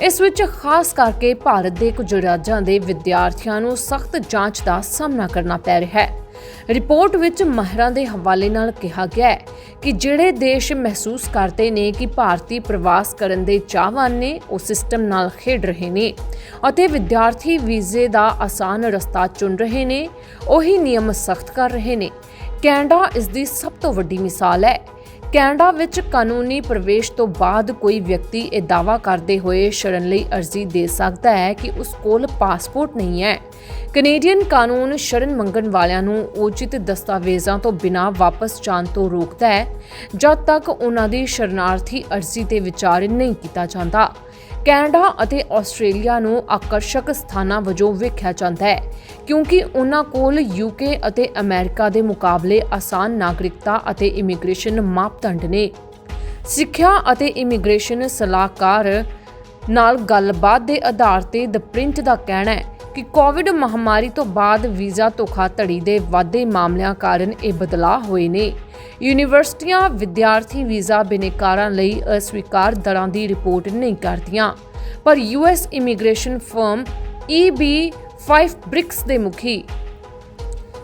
ਇਸ ਵਿੱਚ ਖਾਸ ਕਰਕੇ ਭਾਰਤ ਦੇ ਕੁਝ ਰਾਜਾਂ ਦੇ ਵਿਦਿਆਰਥੀਆਂ ਨੂੰ ਸਖਤ ਜਾਂਚ ਦਾ ਸਾਹਮਣਾ ਕਰਨਾ ਪੈ ਰਿਹਾ ਹੈ। ਰਿਪੋਰਟ ਵਿੱਚ ਮਾਹਿਰਾਂ ਦੇ ਹਵਾਲੇ ਨਾਲ ਕਿਹਾ ਗਿਆ ਹੈ ਕਿ ਜਿਹੜੇ ਦੇਸ਼ ਮਹਿਸੂਸ ਕਰਦੇ ਨੇ ਕਿ ਭਾਰਤੀ ਪ੍ਰਵਾਸ ਕਰਨ ਦੇ ਚਾਹਵਾਨ ਨੇ, ਉਹ ਸਿਸਟਮ ਨਾਲ ਖੇਡ ਰਹੇ ਨੇ ਅਤੇ ਵਿਦਿਆਰਥੀ ਵੀਜ਼ੇ ਦਾ ਆਸਾਨ ਰਸਤਾ ਚੁਣ ਰਹੇ ਨੇ, ਉਹੀ ਨਿਯਮ ਸਖਤ ਕਰ ਰਹੇ ਨੇ। ਕੈਨੇਡਾ ਇਸ ਦੀ ਸਭ ਤੋਂ ਵੱਡੀ ਮਿਸਾਲ ਹੈ। ਕੈਨੇਡਾ ਵਿੱਚ ਕਾਨੂੰਨੀ ਪ੍ਰਵੇਸ਼ ਤੋਂ ਬਾਅਦ ਕੋਈ ਵਿਅਕਤੀ ਇਹ ਦਾਅਵਾ ਕਰਦੇ ਹੋਏ ਸ਼ਰਨ ਲਈ ਅਰਜ਼ੀ ਦੇ ਸਕਦਾ ਹੈ ਕਿ ਉਸ ਕੋਲ ਪਾਸਪੋਰਟ ਨਹੀਂ ਹੈ। ਕੈਨੇਡੀਅਨ ਕਾਨੂੰਨ ਸ਼ਰਨ ਮੰਗਣ ਵਾਲਿਆਂ ਨੂੰ ਉਚਿਤ ਦਸਤਾਵੇਜ਼ਾਂ ਤੋਂ ਬਿਨਾਂ ਵਾਪਸ ਜਾਣ ਤੋਂ ਰੋਕਦਾ ਹੈ, ਜਦ ਤੱਕ ਉਹਨਾਂ ਦੀ ਸ਼ਰਨਾਰਥੀ ਅਰਜ਼ੀ ਤੇ ਵਿਚਾਰ ਨਹੀਂ ਕੀਤਾ ਜਾਂਦਾ। ਕੈਨੇਡਾ ਅਤੇ ਆਸਟ੍ਰੇਲੀਆ ਨੂੰ ਆਕਰਸ਼ਕ ਸਥਾਨਾਂ ਵਜੋਂ ਵੇਖਿਆ ਜਾਂਦਾ ਹੈ, ਕਿਉਂਕਿ ਉਹਨਾਂ ਕੋਲ ਯੂਕੇ ਅਤੇ ਅਮਰੀਕਾ ਦੇ ਮੁਕਾਬਲੇ ਆਸਾਨ ਨਾਗਰਿਕਤਾ ਅਤੇ ਇਮੀਗ੍ਰੇਸ਼ਨ ਮਾਪਦੰਡ ਨੇ। ਸਿੱਖਿਆ ਅਤੇ ਇਮੀਗ੍ਰੇਸ਼ਨ ਸਲਾਹਕਾਰ ਨਾਲ ਗੱਲਬਾਤ ਦੇ ਆਧਾਰ ਤੇ ਦ ਪ੍ਰਿੰਟ ਦਾ ਕਹਿਣਾ ਹੈ ਕਿ ਕੋਵਿਡ ਮਹਾਮਾਰੀ ਤੋਂ ਬਾਅਦ ਵੀਜ਼ਾ ਧੋਖਾਧੜੀ ਦੇ ਵਾਧੇ ਮਾਮਲਿਆਂ ਕਾਰਨ ਇਹ ਬਦਲਾਅ ਹੋਏ ਨੇ। ਯੂਨੀਵਰਸਿਟੀਆਂ ਵਿਦਿਆਰਥੀ ਵੀਜ਼ਾ ਬਿਨੇਕਾਰਾਂ ਲਈ ਅਸਵੀਕਾਰ ਦਰਾਂ ਦੀ ਰਿਪੋਰਟ ਨਹੀਂ ਕਰਦੀਆਂ। ਪਰ US immigration firm EB5 BRICS ਦੇ ਮੁਖੀ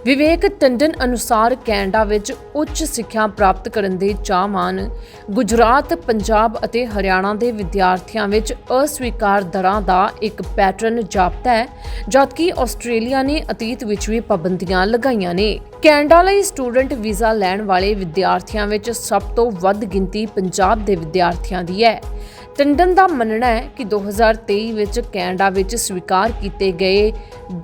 ਵਿਵੇਕ ਟੰਡਨ ਅਨੁਸਾਰ ਕੈਨੇਡਾ ਵਿੱਚ ਉੱਚ ਸਿੱਖਿਆ ਪ੍ਰਾਪਤ ਕਰਨ ਦੇ ਚਾਹਵਾਨ ਗੁਜਰਾਤ, ਪੰਜਾਬ ਅਤੇ ਹਰਿਆਣਾ ਦੇ ਵਿਦਿਆਰਥੀਆਂ ਵਿੱਚ ਅਸਵੀਕਾਰ ਦਰਾਂ ਦਾ ਇੱਕ ਪੈਟਰਨ ਜਾਪਦਾ ਹੈ, ਜਦਕਿ ਆਸਟ੍ਰੇਲੀਆ ਨੇ ਅਤੀਤ ਵਿੱਚ ਵੀ ਪਾਬੰਦੀਆਂ ਲਗਾਈਆਂ ਨੇ। ਕੈਨੇਡਾ ਲਈ ਸਟੂਡੈਂਟ ਵੀਜ਼ਾ ਲੈਣ ਵਾਲੇ ਵਿਦਿਆਰਥੀਆਂ ਵਿੱਚ ਸਭ ਤੋਂ ਵੱਧ ਗਿਣਤੀ ਪੰਜਾਬ ਦੇ ਵਿਦਿਆਰਥੀਆਂ ਦੀ ਹੈ। ਟੰਡਨ ਦਾ ਮੰਨਣਾ ਹੈ ਕਿ 2023 ਵਿੱਚ ਕੈਨੇਡਾ ਵਿੱਚ ਸਵੀਕਾਰ ਕੀਤੇ ਗਏ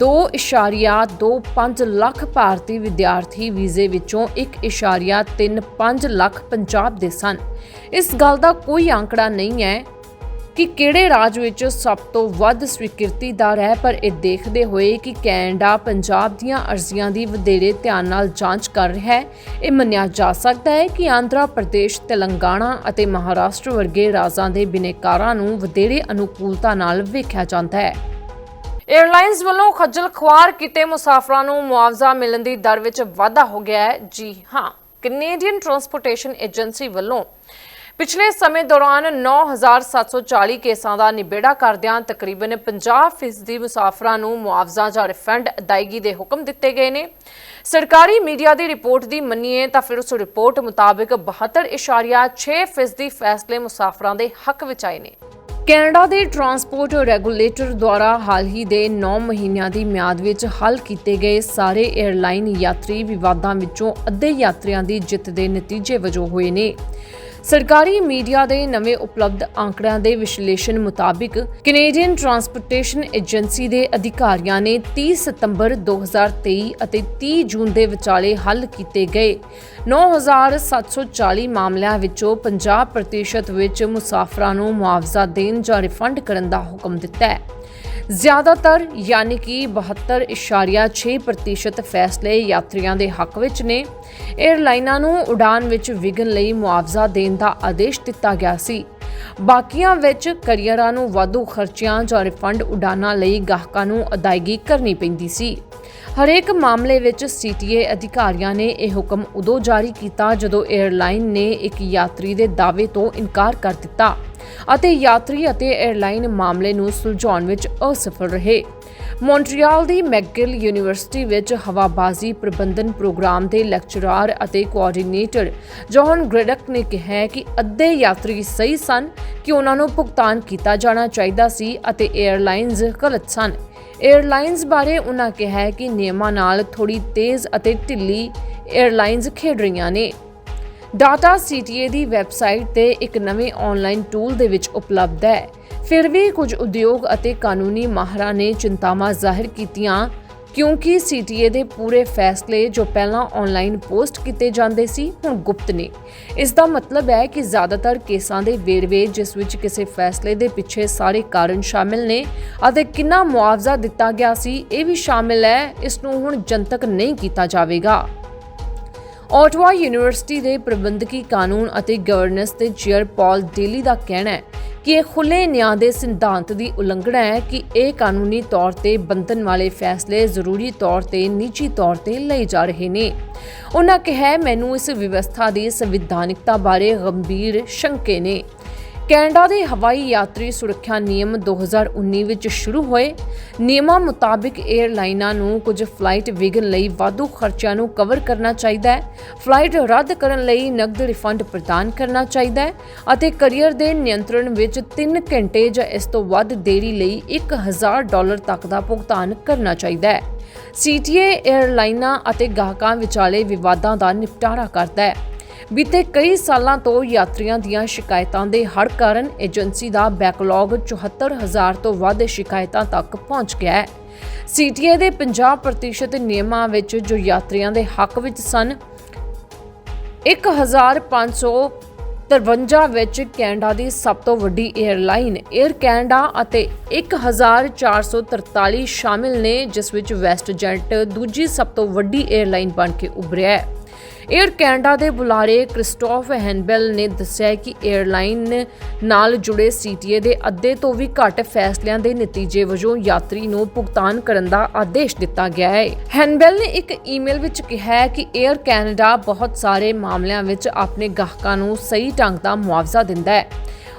2.25 ਲੱਖ ਭਾਰਤੀ ਵਿਦਿਆਰਥੀ ਵੀਜ਼ੇ ਵਿੱਚੋਂ 1.35 ਲੱਖ ਪੰਜਾਬ ਦੇ ਸਨ। ਇਸ ਗੱਲ ਦਾ ਕੋਈ ਆંકੜਾ ਨਹੀਂ ਹੈ ਕਿ ਕਿਹੜੇ ਰਾਜ ਵਿੱਚ ਸਭ ਤੋਂ ਵੱਧ ਸਵੀਕ੍ਰਿਤੀ ਦਰ ਹੈ ਪਰ ਇਹ ਦੇਖਦੇ ਹੋਏ ਕਿ ਕੈਨੇਡਾ ਪੰਜਾਬ ਦੀਆਂ ਅਰਜ਼ੀਆਂ ਦੀ ਵਧੇਰੇ ਧਿਆਨ ਨਾਲ ਜਾਂਚ ਕਰ ਰਿਹਾ ਹੈ। ਇਹ ਮੰਨਿਆ ਜਾ ਸਕਦਾ ਹੈ ਕਿ ਆਂਧਰਾ ਪ੍ਰਦੇਸ਼, ਤੇਲੰਗਾਨਾ ਅਤੇ ਮਹਾਰਾਸ਼ਟਰ ਵਰਗੇ ਰਾਜਾਂ ਦੇ ਬਿਨੇਕਾਰਾਂ ਨੂੰ ਵਧੇਰੇ ਅਨੁਕੂਲਤਾ ਨਾਲ ਵੇਖਿਆ ਜਾਂਦਾ ਹੈ। 에ਅਰਲਾਈਨਸ ਵੱਲੋਂ ਖੱਜਲ ਖੁਆਰ ਕੀਤੇ ਮੁਸਾਫਰਾਂ ਨੂੰ ਮੁਆਵਜ਼ਾ ਮਿਲਣ ਦੀ ਦਰ ਵਿੱਚ ਵਾਧਾ ਹੋ ਗਿਆ ਹੈ। ਜੀ ਹਾਂ, ਕੈਨੇਡੀਅਨ ਟਰਾਂਸਪੋਰਟੇਸ਼ਨ ਏਜੰਸੀ ਵੱਲੋਂ ਪਿਛਲੇ ਸਮੇਂ ਦੌਰਾਨ 9740 ਕੇਸਾਂ ਦਾ ਨਿਬੇੜਾ ਕਰਦਿਆਂ ਤਕਰੀਬਨ 50% ਮੁਸਾਫਰਾਂ ਨੂੰ ਮੁਆਵਜ਼ਾ ਜਾਂ ਰਿਫੰਡ ਅਦਾਇਗੀ ਦੇ ਹੁਕਮ ਦਿੱਤੇ ਗਏ ਨੇ। ਸਰਕਾਰੀ ਮੀਡੀਆ ਦੀ ਰਿਪੋਰਟ ਦੀ ਮੰਨੀਏ ਤਾਂ ਫਿਰ ਉਸ ਰਿਪੋਰਟ ਮੁਤਾਬਕ 72.6% ਫੈਸਲੇ ਮੁਸਾਫਰਾਂ ਦੇ ਹੱਕ ਵਿੱਚ ਆਏ ਨੇ। ਕੈਨੇਡਾ ਦੇ ਟਰਾਂਸਪੋਰਟ ਰੈਗੂਲੇਟਰ ਦੁਆਰਾ ਹਾਲ ਹੀ ਦੇ 9 ਮਹੀਨਿਆਂ ਦੀ ਮਿਆਦ ਵਿੱਚ ਹੱਲ ਕੀਤੇ ਗਏ ਸਾਰੇ 에ਅਰਲਾਈਨ ਯਾਤਰੀ ਵਿਵਾਦਾਂ ਵਿੱਚੋਂ ਅੱਧੇ ਯਾਤਰੀਆਂ ਦੀ ਜਿੱਤ ਦੇ ਨਤੀਜੇ ਵਜੋਂ ਹੋਏ ਨੇ। ਸਰਕਾਰੀ ਮੀਡੀਆ ਦੇ ਨਵੇਂ ਉਪਲਬਧ ਆંકੜਿਆਂ ਦੇ ਵਿਸ਼ਲੇਸ਼ਣ ਮੁਤਾਬਿਕ ਕੈਨੇਡੀਅਨ ਟਰਾਂਸਪੋਰਟੇਸ਼ਨ ਏਜੰਸੀ ਦੇ ਅਧਿਕਾਰੀਆਂ ਨੇ 30 ਸਤੰਬਰ 2023 ਅਤੇ 30 ਜੂਨ ਦੇ ਵਿਚਾਲੇ ਹੱਲ ਕੀਤੇ ਗਏ। 9740 ਮਾਮਲਿਆਂ ਵਿੱਚੋਂ 50% ਵਿੱਚ ਮੁਸਾਫਰਾਂ ਨੂੰ ਮੁਆਵਜ਼ਾ ਦੇਣ ਜਾਂ ਰਿਫੰਡ ਕਰਨ ਦਾ ਹੁਕਮ ਦਿੱਤਾ ਹੈ। ਜ਼ਿਆਦਾਤਰ ਯਾਨੀ ਕਿ 72.6% ਫੈਸਲੇ ਯਾਤਰੀਆਂ ਦੇ ਹੱਕ ਵਿੱਚ ਨੇ। 에ਅਰਲਾਈਨਾਂ ਨੂੰ ਉਡਾਨ ਵਿੱਚ ਵਿਘਨ ਲਈ ਮੁਆਵਜ਼ਾ ਦੇਣ ਦਾ ਆਦੇਸ਼ ਦਿੱਤਾ ਗਿਆ ਸੀ। ਬਾਕੀਆਂ ਵਿੱਚ ਕਰੀਅਰਾਂ ਨੂੰ ਵਾਧੂ ਖਰਚਿਆਂ ਜਾਂ ਰਿਫੰਡ ਉਡਾਨਾਂ ਲਈ ਗਾਹਕਾਂ ਨੂੰ ਅਦਾਇਗੀ ਕਰਨੀ ਪੈਂਦੀ ਸੀ। ਹਰੇਕ ਮਾਮਲੇ ਵਿੱਚ ਸੀਟੀਏ ਅਧਿਕਾਰੀਆਂ ਨੇ ਇਹ ਹੁਕਮ ਉਦੋਂ ਜਾਰੀ ਕੀਤਾ ਜਦੋਂ 에ਅਰਲਾਈਨ ਨੇ ਇੱਕ ਯਾਤਰੀ ਦੇ ਦਾਅਵੇ ਤੋਂ ਇਨਕਾਰ ਕਰ ਦਿੱਤਾ ਅਤੇ ਯਾਤਰੀ ਅਤੇ 에ਅਰਲਾਈਨ ਮਾਮਲੇ ਨੂੰ ਸੁਲਝਾਉਣ ਵਿੱਚ ਅਸਫਲ ਰਹੇ। ਮੌਂਟਰੀਅਲ ਦੀ ਮੈਕਗਿਲ ਯੂਨੀਵਰਸਿਟੀ ਵਿੱਚ ਹਵਾਬਾਜ਼ੀ ਪ੍ਰਬੰਧਨ ਪ੍ਰੋਗਰਾਮ ਦੇ ਲੈਕਚਰਰ ਅਤੇ ਕੋਆਰਡੀਨੇਟਰ ਜੋਹਨ ਗ੍ਰੇਡਕ ਨੇ ਕਿਹਾ ਕਿ ਅੱਧੇ ਯਾਤਰੀ ਸਹੀ ਸਨ ਕਿ ਉਹਨਾਂ ਨੂੰ ਭੁਗਤਾਨ ਕੀਤਾ ਜਾਣਾ ਚਾਹੀਦਾ ਸੀ ਅਤੇ 에ਅਰਲਾਈਨਜ਼ ਗਲਤ ਸਨ। 에ਅਰਲਾਈਨਜ਼ ਬਾਰੇ ਉਹਨਾਂ ਕਿਹਾ ਕਿ ਨਿਯਮਾਂ ਨਾਲ ਥੋੜੀ ਤੇਜ਼ ਅਤੇ ਢਿੱਲੀ 에ਅਰਲਾਈਨਜ਼ ਖੇਡ ਰਹੀਆਂ ਨੇ। ਡਾਟਾ ਸੀਟੀਏ ਦੀ ਵੈਬਸਾਈਟ ਤੇ ਇੱਕ ਨਵੇਂ ਆਨਲਾਈਨ ਟੂਲ ਦੇ ਵਿੱਚ ਉਪਲਬਧ ਹੈ। ਫਿਰ ਵੀ ਕੁਝ ਉਦਯੋਗ ਅਤੇ ਕਾਨੂੰਨੀ ਮਾਹਰਾਂ ਨੇ ਚਿੰਤਾਵਾਂ ਜ਼ਾਹਿਰ ਕੀਤੀਆਂ, ਕਿਉਂਕਿ ਸੀਟੀਏ ਦੇ ਪੂਰੇ ਫੈਸਲੇ ਜੋ ਪਹਿਲਾਂ ਆਨਲਾਈਨ ਪੋਸਟ ਕੀਤੇ ਜਾਂਦੇ ਸੀ, ਹੁਣ ਗੁਪਤ ਨੇ। ਇਸ ਦਾ ਮਤਲਬ ਹੈ ਕਿ ਜ਼ਿਆਦਾਤਰ ਕੇਸਾਂ ਦੇ ਵੇਰਵੇ ਜਿਸ ਵਿੱਚ ਕਿਸੇ ਫੈਸਲੇ ਦੇ ਪਿੱਛੇ ਸਾਰੇ ਕਾਰਨ ਸ਼ਾਮਿਲ ਨੇ ਅਤੇ ਕਿੰਨਾ ਮੁਆਵਜ਼ਾ ਦਿੱਤਾ ਗਿਆ ਸੀ, ਇਹ ਵੀ ਸ਼ਾਮਿਲ ਹੈ, ਇਸ ਨੂੰ ਹੁਣ ਜਨਤਕ ਨਹੀਂ ਕੀਤਾ ਜਾਵੇਗਾ। ਆਟਵਾ ਯੂਨੀਵਰਸਿਟੀ ਦੇ ਪ੍ਰਬੰਧਕੀ ਕਾਨੂੰਨ ਅਤੇ ਗਵਰਨੈਂਸ ਦੇ ਚੇਅਰ ਪਾਲ ਡੇਲੀ ਦਾ ਕਹਿਣਾ ਹੈ ਕਿ ਇਹ ਖੁੱਲੇ ਨਿਆਂ ਦੇ ਸਿਧਾਂਤ ਦੀ ਉਲੰਘਣਾ ਹੈ ਕਿ ਇਹ ਕਾਨੂੰਨੀ ਤੌਰ ਤੇ ਬੰਧਨ ਵਾਲੇ ਫੈਸਲੇ ਜ਼ਰੂਰੀ ਤੌਰ ਤੇ ਨਿੱਜੀ ਤੌਰ ਤੇ ਲਏ ਜਾ ਰਹੇ ਨੇ। ਉਹਨਾਂ ਕਿਹਾ ਮੈਨੂੰ ਇਸ ਵਿਵਸਥਾ ਦੀ ਸੰਵਿਧਾਨਿਕਤਾ ਬਾਰੇ ਗੰਭੀਰ ਸ਼ੰਕੇ ਨੇ। ਕੈਨੇਡਾ ਦੇ ਹਵਾਈ ਯਾਤਰੀ ਸੁਰੱਖਿਆ ਨਿਯਮ 2019 ਵਿੱਚ ਸ਼ੁਰੂ ਹੋਏ। ਨਿਯਮਾਂ ਮੁਤਾਬਿਕ 에ਅਰਲਾਈਨਾਂ ਨੂੰ ਕੁਝ ਫਲਾਈਟ ਵਿਘਨ ਲਈ ਵਾਧੂ ਖਰਚਿਆਂ ਨੂੰ ਕਵਰ ਕਰਨਾ ਚਾਹੀਦਾ ਹੈ। ਫਲਾਈਟ ਰੱਦ ਕਰਨ ਲਈ ਨਕਦ ਰਿਫੰਡ ਪ੍ਰਦਾਨ ਕਰਨਾ ਚਾਹੀਦਾ ਹੈ ਅਤੇ ਕਰੀਅਰ ਦੇ ਨਿਯੰਤਰਣ ਵਿੱਚ 3 ਘੰਟੇ ਜਾਂ ਇਸ ਤੋਂ ਵੱਧ ਦੇਰੀ ਲਈ 1000 ਡਾਲਰ ਤੱਕ ਦਾ ਭੁਗਤਾਨ ਕਰਨਾ ਚਾਹੀਦਾ ਹੈ। ਸੀਟੀਏ 에ਅਰਲਾਈਨਾਂ ਅਤੇ ਗਾਹਕਾਂ ਵਿਚਾਲੇ ਵਿਵਾਦਾਂ ਦਾ ਨਿਪਟਾਰਾ ਕਰਦਾ ਹੈ। ਬੀਤੇ ਕਈ ਸਾਲਾਂ ਤੋਂ ਯਾਤਰੀਆਂ ਦੀਆਂ ਸ਼ਿਕਾਇਤਾਂ ਦੇ ਹੜ ਕਾਰਨ ਏਜੰਸੀ ਦਾ ਬੈਕਲੌਗ 74000 ਤੋਂ ਵੱਧ ਸ਼ਿਕਾਇਤਾਂ ਤੱਕ ਪਹੁੰਚ ਗਿਆ ਹੈ। ਸੀਟੀਏ ਦੇ 50% ਨਿਯਮਾਂ ਵਿੱਚ ਜੋ ਯਾਤਰੀਆਂ ਦੇ ਹੱਕ ਵਿੱਚ ਸਨ 1500 53 ਵਿੱਚ ਕੈਨੇਡਾ ਦੀ ਸਭ ਤੋਂ ਵੱਡੀ 에ਅਰਲਾਈਨ 에ਅਰ ਕੈਨੇਡਾ ਅਤੇ 1443 ਸ਼ਾਮਿਲ ਨੇ, ਜਿਸ ਵਿੱਚ ਵੈਸਟ ਵੈਸਟਜੈਟ ਦੂਜੀ ਸਭ ਤੋਂ ਵੱਡੀ 에ਅਰਲਾਈਨ ਬਣ ਕੇ ਉਭਰਿਆ ਹੈ। ਏਅਰ ਕੈਨੇਡਾ ਦੇ ਬੁਲਾਰੇ ਕ੍ਰਿਸਟੋਫ ਹੈਨਬੈਲ ਨੇ ਦੱਸਿਆ ਕਿ ਏਅਰਲਾਈਨ ਨਾਲ ਜੁੜੇ ਸੀਟੀਏ ਦੇ ਅੱਧੇ ਤੋਂ ਵੀ ਘੱਟ ਫੈਸਲਿਆਂ ਦੇ ਨਤੀਜੇ ਵਜੋਂ ਯਾਤਰੀ ਨੂੰ ਭੁਗਤਾਨ ਕਰਨ ਦਾ ਆਦੇਸ਼ ਦਿੱਤਾ ਗਿਆ ਹੈ। ਹੈਨਬੈਲ ਨੇ ਇੱਕ ਈਮੇਲ ਵਿੱਚ ਕਿਹਾ ਕਿ ਏਅਰ ਕੈਨੇਡਾ ਬਹੁਤ ਸਾਰੇ ਮਾਮਲਿਆਂ ਵਿੱਚ ਆਪਣੇ ਗਾਹਕਾਂ ਨੂੰ ਸਹੀ ਢੰਗ ਦਾ ਮੁਆਵਜ਼ਾ ਦਿੰਦਾ ਹੈ।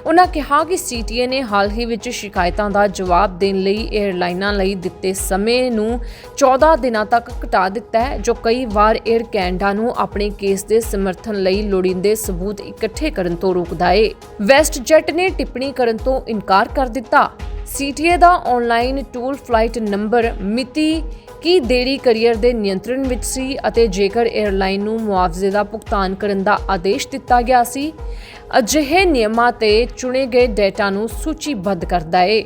ਉਹਨਾਂ ਕਿਹਾ ਕਿ ਸੀਟੀਏ ਨੇ ਹਾਲ ਹੀ ਵਿੱਚ ਸ਼ਿਕਾਇਤਾਂ ਦਾ ਜਵਾਬ ਦੇਣ ਲਈ 에ਅਰਲਾਈਨਾਂ ਲਈ ਦਿੱਤੇ ਸਮੇਂ ਨੂੰ 14 ਦਿਨਾਂ ਤੱਕ ਘਟਾ ਦਿੱਤਾ ਹੈ, ਜੋ ਕਈ ਵਾਰ 에ਅਰ ਕੈਨੇਡਾ ਨੂੰ ਆਪਣੇ ਕੇਸ ਦੇ ਸਮਰਥਨ ਲਈ ਲੋੜੀਂਦੇ ਸਬੂਤ ਇਕੱਠੇ ਕਰਨ ਤੋਂ ਰੋਕਦਾ ਹੈ ਵੈਸਟਜੈਟ ਨੇ ਟਿੱਪਣੀ ਕਰਨ ਤੋਂ ਇਨਕਾਰ ਕਰ ਦਿੱਤਾ। ਸੀਟੀਏ ਦਾ ਆਨਲਾਈਨ ਟੂਲ ਫਲਾਈਟ ਨੰਬਰ ਮਿਤੀ ਕੀ ਦੇਰੀ ਕਰੀਅਰ ਦੇ ਨਿਯੰਤਰਣ ਵਿੱਚ ਸੀ ਅਤੇ ਜੇਕਰ 에ਅਰਲਾਈਨ ਨੂੰ ਮੁਆਵਜ਼ੇ ਦਾ ਭੁਗਤਾਨ ਕਰਨ ਦਾ ਆਦੇਸ਼ ਦਿੱਤਾ ਗਿਆ ਸੀ ਅਜਿਹੇ ਨਿਯਮਾਂ ਤੇ ਚੁਣੇ ਗਏ ਡੇਟਾ ਨੂੰ ਸੂਚੀਬੱਧ ਕਰਦਾ ਹੈ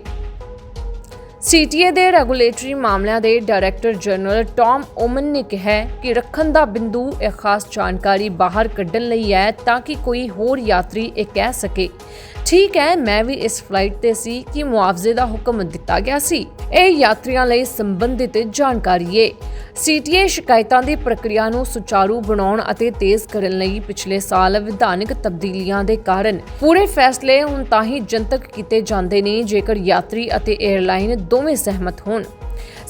ਸੀਟੀਏ ਦੇ ਰੈਗੂਲੇਟਰੀ ਮਾਮਲਿਆਂ ਦੇ ਡਾਇਰੈਕਟਰ ਜਨਰਲ ਟਾਮ ਓਮਨ ਨੇ ਕਿਹਾ ਕਿ ਰੱਖਣ ਦਾ ਬਿੰਦੂ ਇਹ ਖਾਸ ਜਾਣਕਾਰੀ ਬਾਹਰ ਕੱਢਣ ਲਈ ਹੈ ਤਾਂ ਕਿ ਕੋਈ ਹੋਰ ਯਾਤਰੀ ਇਹ ਕਹਿ ਸਕੇ। ਠੀਕ ਹੈ, ਮੈਂ ਵੀ ਇਸ ਫਲਾਈਟ ਤੇ ਸੀ ਕਿ ਮੁਆਵਜ਼ੇ ਦਾ ਹੁਕਮ ਦਿੱਤਾ ਗਿਆ ਸੀ। ਇਹ ਯਾਤਰੀਆਂ ਲਈ ਸੰਬੰਧਿਤ ਜਾਣਕਾਰੀ ਹੈ ਸੀਟੀਏ ਸ਼ਿਕਾਇਤਾਂ ਦੀ ਪ੍ਰਕਿਰਿਆ ਨੂੰ ਸੁਚਾਰੂ ਬਣਾਉਣ ਅਤੇ ਤੇਜ਼ ਕਰਨ ਲਈ ਪਿਛਲੇ ਸਾਲ ਵਿਧਾਨਕ ਤਬਦੀਲੀਆਂ ਦੇ ਕਾਰਨ ਪੂਰੇ ਫੈਸਲੇ ਹੁਣ ਤਾਂ ਹੀ ਜਨਤਕ ਕੀਤੇ ਜਾਂਦੇ ਨੇ ਜੇਕਰ ਯਾਤਰੀ ਅਤੇ ਏਅਰਲਾਈਨ ਦੋਵੇਂ ਸਹਿਮਤ ਹੋਣ।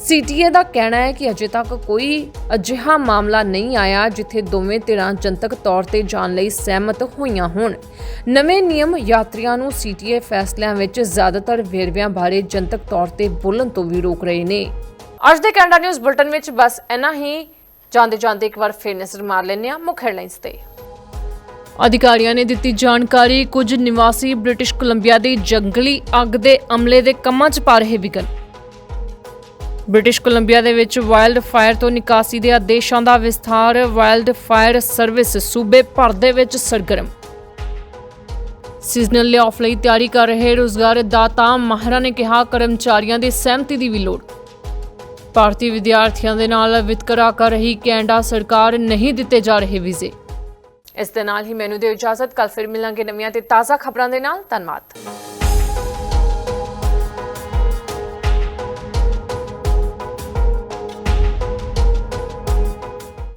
ਸੀਟੀਏ ਦਾ ਕਹਿਣਾ ਹੈ ਕਿ ਅਜੇ ਤੱਕ ਕੋਈ ਅਜਿਹਾ ਮਾਮਲਾ ਨਹੀਂ ਆਇਆ ਜਿੱਥੇ ਦੋਵੇਂ ਧਿਰਾਂ ਜਨਤਕ ਤੌਰ ਤੇ ਜਾਣ ਲਈ ਸਹਿਮਤ ਹੋਈਆਂ ਹੋਣ। ਨਵੇਂ ਨਿਯਮ ਯਾਤਰੀਆਂ ਨੂੰ ਸੀਟੀਏ ਫੈਸਲਿਆਂ ਵਿੱਚ ਜ਼ਿਆਦਾਤਰ ਵੇਰਵਿਆਂ ਬਾਰੇ ਜਨਤਕ ਤੌਰ ਤੇ ਬੋਲਣ ਤੋਂ ਵੀ ਰੋਕ ਰਹੇ ਨੇ। ਅੱਜ ਦੇ ਕੈਨੇਡਾ ਨਿਊਜ਼ ਬੁਲਟਨ ਵਿੱਚ ਬਸ ਇੰਨਾ ਹੀ। ਜਾਂਦੇ ਜਾਂਦੇ ਇੱਕ ਵਾਰ ਫੇਰ ਨਜ਼ਰ ਮਾਰ ਲੈਂਦੇ ਹਾਂ ਮੁੱਖ ਹੈਡਲਾਈਨਸ ਤੇ। ਅਧਿਕਾਰੀਆਂ ਨੇ ਦਿੱਤੀ ਜਾਣਕਾਰੀ, ਕੁਝ ਨਿਵਾਸੀ ਬ੍ਰਿਟਿਸ਼ ਕੋਲੰਬੀਆ ਦੀ ਜੰਗਲੀ ਅੱਗ ਦੇ ਅਮਲੇ ਦੇ ਕੰਮਾਂ 'ਚ ਪਾ ਰਹੇ ਵਿਗਨ ਬ੍ਰਿਟਿਸ਼ ਕੋਲੰਬੀਆ ਦੇ ਵਿੱਚ ਵਾਈਲਡ ਫਾਇਰ ਤੋਂ ਨਿਕਾਸੀ ਦੇ ਆਦੇਸ਼ਾਂ ਦਾ ਵਿਸਥਾਰ, ਵਾਈਲਡ ਫਾਇਰ ਸਰਵਿਸ ਸੂਬੇ ਭਰ ਦੇ ਵਿੱਚ ਸਰਗਰਮ। ਸੀਜ਼ਨਲ ਲਾਅਫ ਲਈ ਤਿਆਰੀ ਕਰ ਰਹੇ ਰੋਜ਼ਗਾਰ ਦਾਤਾ ਮਾਹਰਾਂ ਨੇ ਕਿਹਾ, ਕਰਮਚਾਰੀਆਂ ਦੀ ਸਹਿਮਤੀ ਦੀ ਵੀ ਲੋੜ। ਭਾਰਤੀ ਵਿਦਿਆਰਥੀਆਂ ਦੇ ਨਾਲ ਵਿਤਕਰਾ ਕਰ ਰਹੀ ਕੈਨੇਡਾ ਸਰਕਾਰ ਨਹੀਂ ਦਿੱਤੇ ਜਾ ਰਹੇ ਵੀਜ਼ੇ। ਇਸ ਦੇ ਨਾਲ ਹੀ ਮੈਨੂੰ ਦਿਓ ਇਜਾਜ਼ਤ ਕੱਲ ਫਿਰ ਮਿਲਾਂਗੇ ਨਵੀਆਂ ਤੇ ਤਾਜ਼ਾ ਖਬਰਾਂ ਦੇ ਨਾਲ। ਧੰਨਵਾਦ।